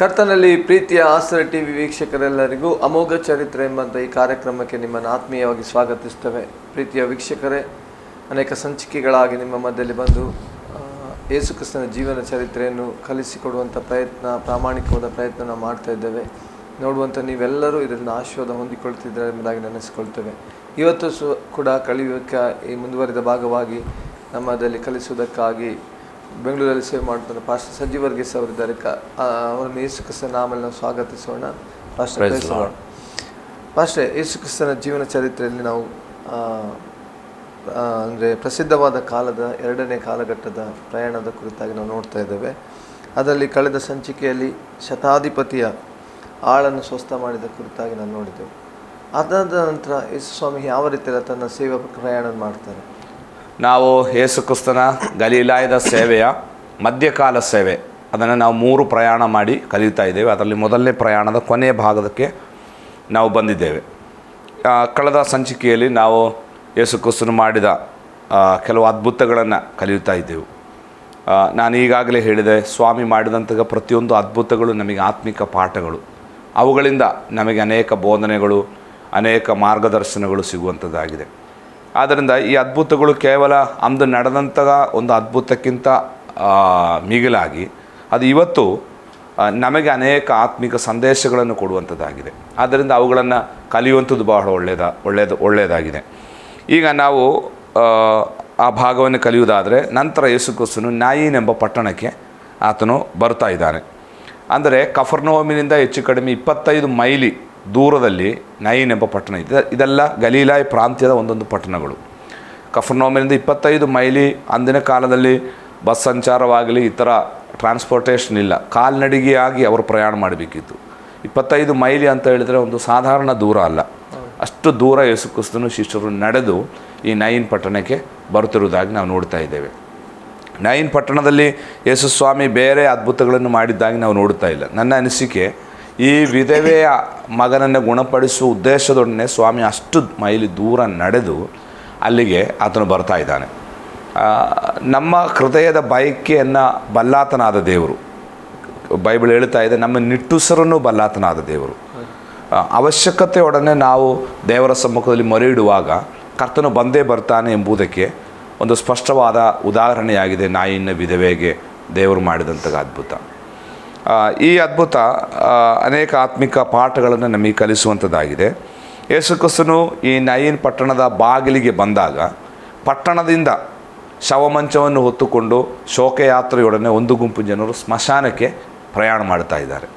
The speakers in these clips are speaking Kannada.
ಕರ್ತನಲ್ಲಿ ಪ್ರೀತಿಯ ಆಸರ ಟಿವಿ ವೀಕ್ಷಕರೆಲ್ಲರಿಗೂ ಅಮೋಘ ಚರಿತ್ರೆ ಎಂಬಂಥ ಈ ಕಾರ್ಯಕ್ರಮಕ್ಕೆ ನಿಮ್ಮನ್ನು ಆತ್ಮೀಯವಾಗಿ ಸ್ವಾಗತಿಸ್ತೇವೆ. ಪ್ರೀತಿಯ ವೀಕ್ಷಕರೇ, ಅನೇಕ ಸಂಚಿಕೆಗಳಾಗಿ ನಿಮ್ಮ ಮಧ್ಯದಲ್ಲಿ ಬಂದು ಯೇಸುಕ್ರಿಸ್ತನ ಯೇಸು ಕ್ರಿಸ್ತನ ಜೀವನ ಚರಿತ್ರೆಯನ್ನು ಕಲಿಸಿಕೊಡುವಂಥ ಪ್ರಯತ್ನ, ಪ್ರಾಮಾಣಿಕವಾದ ಪ್ರಯತ್ನ ನಾವು ಮಾಡ್ತಾ ಇದ್ದೇವೆ. ನೋಡುವಂಥ ನೀವೆಲ್ಲರೂ ಇದರಿಂದ ಆಶೀರ್ವಾದ ಹೊಂದಿಕೊಳ್ತಿದ್ದಾರೆ ಎಂಬುದಾಗಿ ನೆನೆಸಿಕೊಳ್ತೇವೆ. ಇವತ್ತು ಸು, ಕೂಡ ಕಲಿಯುವಕ್ಕೆ ಈ ಮುಂದುವರಿದ ಭಾಗವಾಗಿ ನಮ್ಮದಲ್ಲಿ ಕಲಿಸುವುದಕ್ಕಾಗಿ ಬೆಂಗಳೂರಲ್ಲಿ ಸೇವೆ ಮಾಡ್ತಾರೆ ಪಾಸ್ಟರ್ ಸಂಜೀವ್ ವರ್ಗೀಸ್ ಅವರಿದ್ದಾರೆ. ಕ ಅವರನ್ನು ಯೇಸು ಕ್ರಿಸ್ತನ ನಾಮಲ್ಲಿ ನಾವು ಸ್ವಾಗತಿಸೋಣ. ಪಾಸ್ಟರ್ ಕ್ರೈಸ್ತೋಣ. ಪಾಸ್ಟರ್ ಯೇಸು ಕ್ರಿಸ್ತನ ಜೀವನ ಚರಿತ್ರೆಯಲ್ಲಿ ನಾವು ಅಂದರೆ ಪ್ರಸಿದ್ಧವಾದ ಕಾಲದ ಎರಡನೇ ಕಾಲಘಟ್ಟದ ಪ್ರಯಾಣದ ಕುರಿತಾಗಿ ನಾವು ನೋಡ್ತಾ ಇದ್ದೇವೆ. ಅದರಲ್ಲಿ ಕಳೆದ ಸಂಚಿಕೆಯಲ್ಲಿ ಶತಾಧಿಪತಿಯ ಆಳನ್ನು ಸ್ವಸ್ಥ ಮಾಡಿದ ಕುರಿತಾಗಿ ನಾವು ನೋಡಿದ್ದೆವು. ಅದಾದ ನಂತರ ಯೇಸು ಸ್ವಾಮಿ ಯಾವ ರೀತಿಯಲ್ಲಿ ತನ್ನ ಸೇವಾ ಪ್ರಯಾಣ ಮಾಡ್ತಾರೆ? ನಾವು ಯೇಸು ಕ್ರಿಸ್ತನ ಗಲೀಲಾಯದ ಸೇವೆಯ ಮಧ್ಯಕಾಲ ಸೇವೆ. ಅದನ್ನು ನಾವು ಮೂರು ಪ್ರಯಾಣ ಮಾಡಿ ಕಲಿತಾ ಇದ್ದೇವೆ. ಅದರಲ್ಲಿ ಮೊದಲನೇ ಪ್ರಯಾಣದ ಕೊನೆಯ ಭಾಗದಕ್ಕೆ ನಾವು ಬಂದಿದ್ದೇವೆ. ಕಳೆದ ಸಂಚಿಕೆಯಲ್ಲಿ ನಾವು ಯೇಸು ಕ್ರಿಸ್ತನು ಮಾಡಿದ ಕೆಲವು ಅದ್ಭುತಗಳನ್ನು ಕಲಿಯುತ್ತಾ ಇದ್ದೆವು. ನಾನು ಈಗಾಗಲೇ ಹೇಳಿದೆ, ಸ್ವಾಮಿ ಮಾಡಿದಂತಹ ಪ್ರತಿಯೊಂದು ಅದ್ಭುತಗಳು ನಮಗೆ ಆತ್ಮಿಕ ಪಾಠಗಳು. ಅವುಗಳಿಂದ ನಮಗೆ ಅನೇಕ ಬೋಧನೆಗಳು, ಅನೇಕ ಮಾರ್ಗದರ್ಶನಗಳು ಸಿಗುವಂಥದ್ದಾಗಿದೆ ಆದ್ದರಿಂದ ಈ ಅದ್ಭುತಗಳು ಕೇವಲ ಅಂದು ನಡೆದಂತಹ ಒಂದು ಅದ್ಭುತಕ್ಕಿಂತ ಮಿಗಿಲಾಗಿ ಅದು ಇವತ್ತು ನಮಗೆ ಅನೇಕ ಆತ್ಮಿಕ ಸಂದೇಶಗಳನ್ನು ಕೊಡುವಂಥದ್ದಾಗಿದೆ. ಆದ್ದರಿಂದ ಅವುಗಳನ್ನು ಕಲಿಯುವಂಥದ್ದು ಬಹಳ ಒಳ್ಳೆಯದ ಒಳ್ಳೆಯದು ಒಳ್ಳೆಯದಾಗಿದೆ. ಈಗ ನಾವು ಆ, ಭಾಗವನ್ನು ಕಲಿಯುವುದಾದರೆ ನಂತರ ಯೇಸುಕ್ರಿಸ್ತನು ಎಂಬ ಪಟ್ಟಣಕ್ಕೆ ಆತನು ಬರ್ತಾ ಇದ್ದಾನೆ. ಅಂದರೆ ಕಫರ್ನೋಮಿನಿಂದ ಹೆಚ್ಚು ಕಡಿಮೆ ಇಪ್ಪತ್ತೈದು ಮೈಲಿ ದೂರದಲ್ಲಿ ನೈನ್ ಎಂಬ ಪಟ್ಟಣ ಇದೆ. ಇದೆಲ್ಲ ಗಲೀಲಾಯ್ ಪ್ರಾಂತ್ಯದ ಒಂದೊಂದು ಪಟ್ಟಣಗಳು. ಕಫರ್ನೋಮಿನಿಂದ ಇಪ್ಪತ್ತೈದು ಮೈಲಿ ಅಂದಿನ ಕಾಲದಲ್ಲಿ ಬಸ್ ಸಂಚಾರವಾಗಲಿ ಇತರ ಟ್ರಾನ್ಸ್ಪೋರ್ಟೇಷನ್ ಇಲ್ಲ. ಕಾಲ್ನಡಿಗೆಯಾಗಿ ಅವರು ಪ್ರಯಾಣ ಮಾಡಬೇಕಿತ್ತು. ಇಪ್ಪತ್ತೈದು ಮೈಲಿ ಅಂತ ಹೇಳಿದರೆ ಒಂದು ಸಾಧಾರಣ ದೂರ ಅಲ್ಲ. ಅಷ್ಟು ದೂರ ಯೇಸುಕ್ರಿಸ್ತನು ಶಿಷ್ಯರು ನಡೆದು ಈ ನೈನ್ ಪಟ್ಟಣಕ್ಕೆ ಬರುತ್ತಿರುವುದಾಗಿ ನಾವು ನೋಡ್ತಾ ಇದ್ದೇವೆ. ನೈನ್ ಪಟ್ಟಣದಲ್ಲಿ ಯೇಸುಸ್ವಾಮಿ ಬೇರೆ ಅದ್ಭುತಗಳನ್ನು ಮಾಡಿದ್ದಾಗಿ ನಾವು ನೋಡ್ತಾ ಇಲ್ಲ. ನನ್ನ ಅನಿಸಿಕೆ ಈ ವಿಧವೆಯ ಮಗನನ್ನು ಗುಣಪಡಿಸುವ ಉದ್ದೇಶದೊಡನೆ ಸ್ವಾಮಿ ಅಷ್ಟು ಮೈಲಿ ದೂರ ನಡೆದು ಅಲ್ಲಿಗೆ ಆತನು ಬರ್ತಾ ಇದ್ದಾನೆ. ನಮ್ಮ ಹೃದಯದ ಬಯಕೆಯನ್ನು ಬಲ್ಲಾತನಾದ ದೇವರು. ಬೈಬಲ್ ಹೇಳ್ತಾ ಇದೆ, ನಮ್ಮ ನಿಟ್ಟುಸರನ್ನು ಬಲ್ಲಾತನಾದ ದೇವರು. ಅವಶ್ಯಕತೆಯೊಡನೆ ನಾವು ದೇವರ ಸಮ್ಮುಖದಲ್ಲಿ ಮೊರೆ ಇಡುವಾಗ ಕರ್ತನು ಬಂದೇ ಬರ್ತಾನೆ ಎಂಬುದಕ್ಕೆ ಒಂದು ಸ್ಪಷ್ಟವಾದ ಉದಾಹರಣೆಯಾಗಿದೆ, ನಾಯಿನ ವಿಧವೆಗೆ ದೇವರು ಮಾಡಿದಂತಹ ಅದ್ಭುತ. ಈ ಅದ್ಭುತ ಅನೇಕ ಆತ್ಮಿಕ ಪಾಠಗಳನ್ನು ನಮಗೆ ಕಲಿಸುವಂಥದ್ದಾಗಿದೆ. ಯೇಸುಕ್ರಿಸ್ತನು ಈ ನಯೀನ್ ಪಟ್ಟಣದ ಬಾಗಿಲಿಗೆ ಬಂದಾಗ ಪಟ್ಟಣದಿಂದ ಶವಮಂಚವನ್ನು ಹೊತ್ತುಕೊಂಡು ಶೋಕಯಾತ್ರೆಯೊಡನೆ ಒಂದು ಗುಂಪು ಜನರು ಸ್ಮಶಾನಕ್ಕೆ ಪ್ರಯಾಣ ಮಾಡ್ತಾ ಇದ್ದಾರೆ.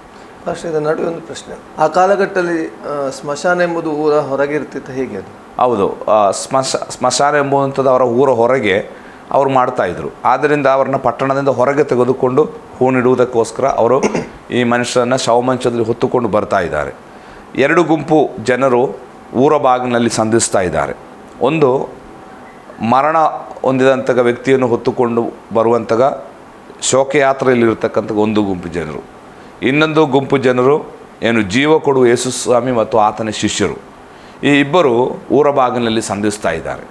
ಅಷ್ಟೇ ಇದರ ನಡುವೆ ಒಂದು ಪ್ರಶ್ನೆ. ಆ ಕಾಲಘಟ್ಟದಲ್ಲಿ ಸ್ಮಶಾನ ಎಂಬುದು ಊರ ಹೊರಗೆ ಇರ್ತಿತ್ತು ಹೇಗೆ ಅದು? ಹೌದು. ಸ್ಮಶ ಸ್ಮಶಾನ ಎಂಬುವಂಥದ್ದು ಅವರ ಊರ ಹೊರಗೆ ಅವರು ಮಾಡ್ತಾಯಿದ್ರು ಆದ್ದರಿಂದ ಅವ್ರನ್ನ ಪಟ್ಟಣದಿಂದ ಹೊರಗೆ ತೆಗೆದುಕೊಂಡು ಹೂಣಿಡುವುದಕ್ಕೋಸ್ಕರ ಅವರು ಈ ಮನುಷ್ಯರನ್ನು ಶವಮಂಚದಲ್ಲಿ ಹೊತ್ತುಕೊಂಡು ಬರ್ತಾ ಇದ್ದಾರೆ. ಎರಡು ಗುಂಪು ಜನರು ಊರ ಬಾಗಿಲಿನಲ್ಲಿ ಸಂಧಿಸ್ತಾ ಇದ್ದಾರೆ. ಒಂದು ಮರಣ ಹೊಂದಿದಂತಹ ವ್ಯಕ್ತಿಯನ್ನು ಹೊತ್ತುಕೊಂಡು ಬರುವಂತಹ ಶೋಕಯಾತ್ರೆಯಲ್ಲಿರತಕ್ಕಂಥ ಒಂದು ಗುಂಪು ಜನರು. ಇನ್ನೊಂದು ಗುಂಪು ಜನರು ಏನು ಜೀವ ಕೊಡುವ ಯೇಸುಸ್ವಾಮಿ ಮತ್ತು ಆತನ ಶಿಷ್ಯರು. ಈ ಇಬ್ಬರು ಊರ ಬಾಗಿಲಿನಲ್ಲಿ ಸಂಧಿಸ್ತಾ ಇದ್ದಾರೆ.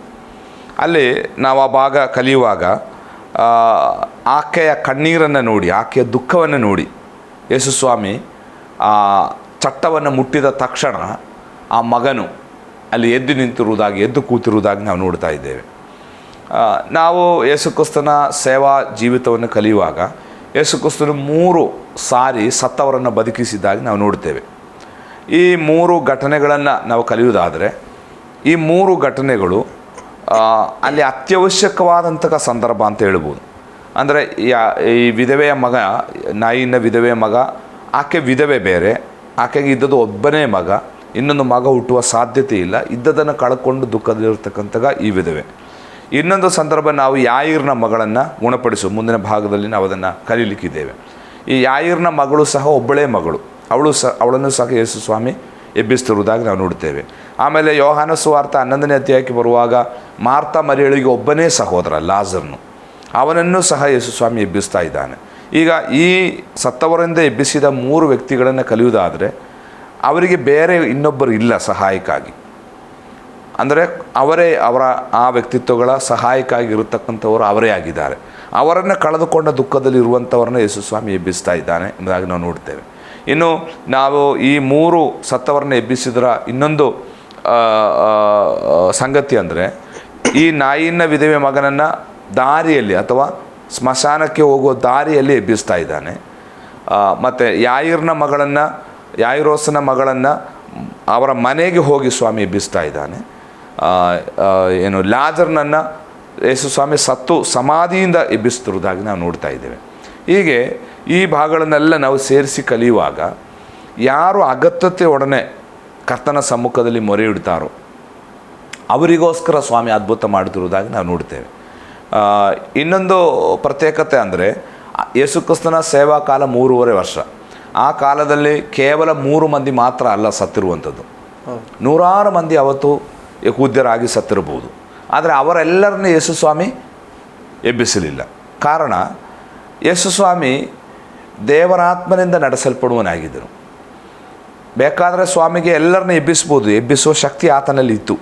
ಅಲ್ಲಿ ನಾವು ಆ ಭಾಗ ಕಲಿಯುವಾಗ ಆಕೆಯ ಕಣ್ಣೀರನ್ನು ನೋಡಿ, ಆಕೆಯ ದುಃಖವನ್ನು ನೋಡಿ, ಯೇಸುಸ್ವಾಮಿ, ಆ ಚಟ್ಟವನ್ನು ಮುಟ್ಟಿದ ತಕ್ಷಣ ಆ ಮಗನು ಅಲ್ಲಿ ಎದ್ದು ನಿಂತಿರುವುದಾಗಿ, ಎದ್ದು ಕೂತಿರುವುದಾಗಿ ನಾವು ನೋಡ್ತಾ ಇದ್ದೇವೆ. ನಾವು ಯೇಸುಕ್ರಿಸ್ತನ ಸೇವಾ ಜೀವಿತವನ್ನು ಕಲಿಯುವಾಗ, ಯೇಸುಕ್ರಿಸ್ತನು ಮೂರು ಸಾರಿ ಸತ್ತವರನ್ನು ಬದುಕಿಸಿದ್ದಾಗಿ ನಾವು ನೋಡ್ತೇವೆ. ಈ ಮೂರು ಘಟನೆಗಳನ್ನು ನಾವು ಕಲಿಯುವುದಾದರೆ, ಈ ಮೂರು ಘಟನೆಗಳು ಅಲ್ಲಿ ಅತ್ಯವಶ್ಯಕವಾದಂತಹ ಸಂದರ್ಭ ಅಂತ ಹೇಳ್ಬೋದು. ಅಂದರೆ ಯಾ- ಈ ವಿಧವೆಯ ಮಗ, ನಾಯಿನ ವಿಧವೆಯ ಮಗ, ಆಕೆ ವಿಧವೆ ಬೇರೆ, ಆಕೆಗೆ ಇದ್ದದ್ದು ಒಬ್ಬನೇ ಮಗ, ಇನ್ನೊಂದು ಮಗ ಹುಟ್ಟುವ ಸಾಧ್ಯತೆ ಇಲ್ಲ ಇದ್ದದನ್ನು ಕಳ್ಕೊಂಡು ದುಃಖದಲ್ಲಿರ್ತಕ್ಕಂಥ ಈ ವಿಧವೆ. ಇನ್ನೊಂದು ಸಂದರ್ಭ ನಾವು ಯಾಯಿರ್ನ ಮಗಳನ್ನು ಗುಣಪಡಿಸುವ ಮುಂದಿನ ಭಾಗದಲ್ಲಿ ನಾವು ಅದನ್ನು ಕಲೀಲಿಕ್ಕಿದ್ದೇವೆ. ಈ ಯಾಯಿರ್ನ ಮಗಳು ಸಹ ಒಬ್ಬಳೇ ಮಗಳು, ಅವಳು ಸಹ ಅವಳನ್ನು ಸಹ ಯೇಸು ಸ್ವಾಮಿ ಎಬ್ಬಿಸ್ತಿರುವುದಾಗಿ ನಾವು ನೋಡ್ತೇವೆ. ಆಮೇಲೆ ಯೋಹಾನ ಸುವಾರ್ಥ ಹನ್ನೊಂದನೇ ಅಧ್ಯಾಯಕ್ಕೆ ಬರುವಾಗ ಮಾರ್ತಾ ಮರಿಯಳಿಗೆ ಒಬ್ಬನೇ ಸಹೋದರ, ಲಾಜರ್ನು. ಅವನನ್ನು ಸಹ ಯೇಸು ಸ್ವಾಮಿ ಎಬ್ಬಿಸ್ತಾ ಇದ್ದಾನೆ. ಈಗ ಈ ಸತ್ತವರಿಂದ ಎಬ್ಬಿಸಿದ ಮೂರು ವ್ಯಕ್ತಿಗಳನ್ನು ಕಲಿಯುವುದಾದರೆ ಅವರಿಗೆ ಬೇರೆ ಇನ್ನೊಬ್ಬರು ಇಲ್ಲ ಸಹಾಯಕ್ಕಾಗಿ. ಅಂದರೆ ಅವರೇ ಅವರ ಆ ವ್ಯಕ್ತಿತ್ವಗಳ ಸಹಾಯಕ್ಕಾಗಿ ಇರತಕ್ಕಂಥವರು ಅವರೇ ಆಗಿದ್ದಾರೆ. ಅವರನ್ನು ಕಳೆದುಕೊಂಡ ದುಃಖದಲ್ಲಿ ಇರುವಂಥವ್ರನ್ನ ಯೇಸು ಸ್ವಾಮಿ ಎಬ್ಬಿಸ್ತಾ ಇದ್ದಾನೆ ಎಂಬುದಾಗಿ ನಾವು ನೋಡ್ತೇವೆ. ಇನ್ನು ನಾವು ಈ ಮೂರು ಸತ್ತವರನ್ನ ಎಬ್ಬಿಸಿದ್ರ ಇನ್ನೊಂದು ಸಂಗತಿ ಅಂದರೆ ಈ ನಾಯಿನ ವಿಧವೆ ಮಗನನ್ನು ದಾರಿಯಲ್ಲಿ ಅಥವಾ ಸ್ಮಶಾನಕ್ಕೆ ಹೋಗುವ ದಾರಿಯಲ್ಲಿ ಎಬ್ಬಿಸ್ತಾ ಇದ್ದಾನೆ. ಮತ್ತು ಯಾಯಿರ್ನ ಮಗಳನ್ನು, ಯಾಯಿರೋಸನ ಮಗಳನ್ನು ಅವರ ಮನೆಗೆ ಹೋಗಿ ಸ್ವಾಮಿ ಎಬ್ಬಿಸ್ತಾ ಇದ್ದಾನೆ. ಏನು ಲಾಜರ್ನನ್ನು ಯೇಸು ಸ್ವಾಮಿ ಸತ್ತು ಸಮಾಧಿಯಿಂದ ಎಬ್ಬಿಸ್ತಿರುವುದಾಗಿ ನಾವು ನೋಡ್ತಾ ಇದ್ದೇವೆ. ಹೀಗೆ ಈ ಭಾಗಗಳನ್ನೆಲ್ಲ ನಾವು ಸೇರಿಸಿ ಕಲಿಯುವಾಗ ಯಾರು ಅಗತ್ಯತೆ ಒಡನೆ ಕರ್ತನ ಸಮ್ಮುಖದಲ್ಲಿ ಮೊರೆ ಇಡ್ತಾರೋ ಅವರಿಗೋಸ್ಕರ ಸ್ವಾಮಿ ಅದ್ಭುತ ಮಾಡುತ್ತಿರುವುದಾಗಿ ನಾವು ನೋಡ್ತೇವೆ. ಇನ್ನೊಂದು ಪ್ರತ್ಯೇಕತೆ ಅಂದರೆ ಯೇಸುಕ್ರಿಸ್ತನ ಸೇವಾ ಕಾಲ ಮೂರುವರೆ ವರ್ಷ. ಆ ಕಾಲದಲ್ಲಿ ಕೇವಲ ಮೂರು ಮಂದಿ ಮಾತ್ರ ಅಲ್ಲ ಸತ್ತಿರುವಂಥದ್ದು. ನೂರಾರು ಮಂದಿ ಅವತ್ತು ಯಹೂದ್ಯರಾಗಿ ಸತ್ತಿರಬಹುದು. ಆದರೆ ಅವರೆಲ್ಲರನ್ನ ಯೇಸುಸ್ವಾಮಿ ಎಬ್ಬಿಸಲಿಲ್ಲ. ಕಾರಣ ಯೇಸು ಸ್ವಾಮಿ ದೇವರಾತ್ಮನಿಂದ ನಡೆಸಲ್ಪಡುವನಾಗಿದ್ದರು. ಬೇಕಾದರೆ ಸ್ವಾಮಿಗೆ ಎಲ್ಲರನ್ನ ಎಬ್ಬಿಸ್ಬೋದು. ಎಬ್ಬಿಸುವ ಶಕ್ತಿ ಆತನಲ್ಲಿ ಇತ್ತು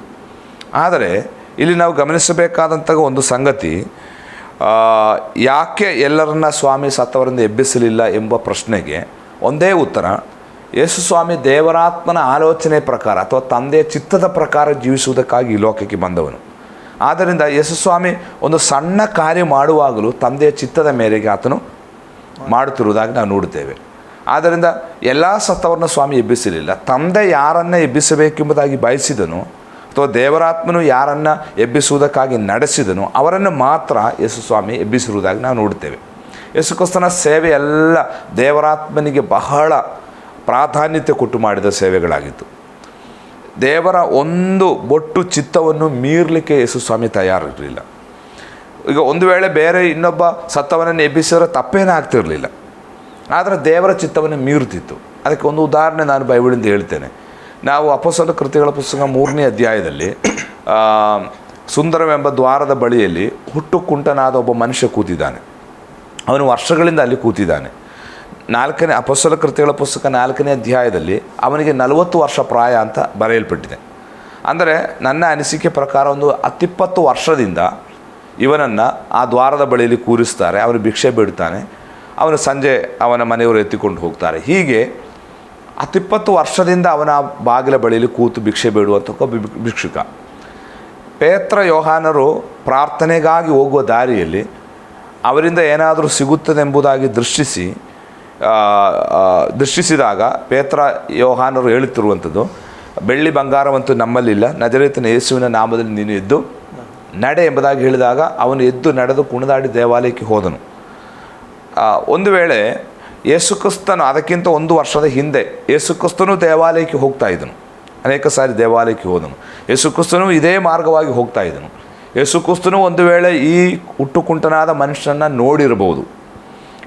ಆದರೆ ಇಲ್ಲಿ ನಾವು ಗಮನಿಸಬೇಕಾದಂಥ ಒಂದು ಸಂಗತಿ ಯಾಕೆ ಎಲ್ಲರನ್ನ ಸ್ವಾಮಿ ಸತ್ತವರಿಂದ ಎಬ್ಬಿಸಲಿಲ್ಲ ಎಂಬ ಪ್ರಶ್ನೆಗೆ ಒಂದೇ ಉತ್ತರ, ಯೇಸು ಸ್ವಾಮಿ ದೇವರಾತ್ಮನ ಆಲೋಚನೆ ಪ್ರಕಾರ ಅಥವಾ ತಂದೆಯ ಚಿತ್ತದ ಪ್ರಕಾರ ಜೀವಿಸುವುದಕ್ಕಾಗಿ ಈ ಲೋಕಕ್ಕೆ ಬಂದವನು. ಆದ್ದರಿಂದ ಯೇಸು ಸ್ವಾಮಿ ಒಂದು ಸಣ್ಣ ಕಾರ್ಯ ಮಾಡುವಾಗಲೂ ತಂದೆಯ ಚಿತ್ತದ ಮೇರೆಗೆ ಆತನು ಮಾಡುತ್ತಿರುವುದಾಗಿ ನಾವು ನೋಡುತ್ತೇವೆ. ಆದ್ದರಿಂದ ಎಲ್ಲ ಸತ್ತವರನ್ನ ಸ್ವಾಮಿ ಎಬ್ಬಿಸಲಿಲ್ಲ. ತಂದೆ ಯಾರನ್ನು ಎಬ್ಬಿಸಬೇಕೆಂಬುದಾಗಿ ಬಯಸಿದನು, ಅಥವಾ ದೇವರಾತ್ಮನು ಯಾರನ್ನು ಎಬ್ಬಿಸುವುದಕ್ಕಾಗಿ ನಡೆಸಿದನು, ಅವರನ್ನು ಮಾತ್ರ ಯೇಸು ಸ್ವಾಮಿ ಎಬ್ಬಿಸಿರುವುದಾಗಿ ನಾವು ನೋಡುತ್ತೇವೆ. ಯೇಸುಕ್ರಿಸ್ತನ ಸೇವೆ ಎಲ್ಲ ದೇವರಾತ್ಮನಿಗೆ ಬಹಳ ಪ್ರಾಧಾನ್ಯತೆ ಕೊಟ್ಟು ಮಾಡಿದ ಸೇವೆಗಳಾಗಿತ್ತು. ದೇವರ ಒಂದು ಬೊಟ್ಟು ಚಿತ್ತವನ್ನು ಮೀರಲಿಕ್ಕೆ ಯೇಸು ಸ್ವಾಮಿ ತಯಾರಿರಲಿಲ್ಲ. ಈಗ ಒಂದು ವೇಳೆ ಬೇರೆ ಇನ್ನೊಬ್ಬ ಸತ್ತವನನ್ನು ಎಬ್ಬಿಸಿದ್ರೆ ತಪ್ಪೇನೇ ಆಗ್ತಿರಲಿಲ್ಲ ಆದರೆ ದೇವರ ಚಿತ್ತವನ್ನು ಮೀರುತ್ತಿತ್ತು. ಅದಕ್ಕೆ ಒಂದು ಉದಾಹರಣೆ ನಾನು ಬೈಬಿಳಿಂದ ಹೇಳ್ತೇನೆ. ನಾವು ಅಪಸಲ ಕೃತಿಗಳ ಪುಸ್ತಕ ಮೂರನೇ ಅಧ್ಯಾಯದಲ್ಲಿ ಸುಂದರವೆಂಬ ದ್ವಾರದ ಬಳಿಯಲ್ಲಿ ಹುಟ್ಟು ಕುಂಟನಾದ ಒಬ್ಬ ಮನುಷ್ಯ ಕೂತಿದ್ದಾನೆ. ಅವನು ವರ್ಷಗಳಿಂದ ಅಲ್ಲಿ ಕೂತಿದ್ದಾನೆ. ನಾಲ್ಕನೇ ಅಪಸ್ವಲ ಕೃತಿಗಳ ಪುಸ್ತಕ ನಾಲ್ಕನೇ ಅಧ್ಯಾಯದಲ್ಲಿ ಅವನಿಗೆ ನಲವತ್ತು ವರ್ಷ ಪ್ರಾಯ ಅಂತ ಬರೆಯಲ್ಪಟ್ಟಿದೆ. ಅಂದರೆ ನನ್ನ ಅನಿಸಿಕೆ ಪ್ರಕಾರ ಒಂದು ಹತ್ತಿಪ್ಪತ್ತು ವರ್ಷದಿಂದ ಇವನನ್ನು ಆ ದ್ವಾರದ ಬಳಿಯಲ್ಲಿ ಕೂರಿಸ್ತಾರೆ. ಅವನು ಭಿಕ್ಷೆ ಬಿಡ್ತಾನೆ. ಅವನು ಸಂಜೆ ಅವನ ಮನೆಯವರು ಎತ್ತಿಕೊಂಡು ಹೋಗ್ತಾರೆ. ಹೀಗೆ ಹತ್ತಿಪ್ಪತ್ತು ವರ್ಷದಿಂದ ಅವನ ಬಾಗಿಲ ಬಳಿಯಲ್ಲಿ ಕೂತು ಭಿಕ್ಷೆ ಬೇಡುವಂಥ ಒಬ್ಬ ಭಿಕ್ಷುಕ. ಪೇತ್ರ ಯೋಹಾನರು ಪ್ರಾರ್ಥನೆಗಾಗಿ ಹೋಗುವ ದಾರಿಯಲ್ಲಿ ಅವರಿಂದ ಏನಾದರೂ ಸಿಗುತ್ತದೆಂಬುದಾಗಿ ದೃಷ್ಟಿಸಿ ಆ, ಆ, ದೃಷ್ಟಿಸಿದಾಗ ಪೇತ್ರ ಯೋಹಾನರು ಹೇಳುತ್ತಿರುವಂಥದ್ದು ಬೆಳ್ಳಿ ಬಂಗಾರವಂತೂ ನಮ್ಮಲ್ಲಿಲ್ಲ. ನಜರೇತನ ಯೇಸುವಿನ ನಾಮದಲ್ಲಿ ನೀನು ಎದ್ದು ನಡೆ ಎಂಬುದಾಗಿ ಹೇಳಿದಾಗ ಅವನು ಎದ್ದು ನಡೆದು ಕುಣಿದಾಡಿ ದೇವಾಲಯಕ್ಕೆ ಹೋದನು. ಒಂದು ವೇಳೆ ಯೇಸುಕ್ರಿಸ್ತನು ಅದಕ್ಕಿಂತ ಒಂದು ವರ್ಷದ ಹಿಂದೆ ಯೇಸುಕ್ರಿಸ್ತನು ದೇವಾಲಯಕ್ಕೆ ಹೋಗ್ತಾ ಇದ್ದನು. ಅನೇಕ ಸಾರಿ ದೇವಾಲಯಕ್ಕೆ ಹೋದನು. ಯೇಸುಕ್ರಿಸ್ತನು ಇದೇ ಮಾರ್ಗವಾಗಿ ಹೋಗ್ತಾ ಇದ್ದನು. ಯೇಸುಕ್ರಿಸ್ತನು ಒಂದು ವೇಳೆ ಈ ಹುಟ್ಟುಕುಂಟನಾದ ಮನುಷ್ಯನನ್ನು ನೋಡಿರಬಹುದು.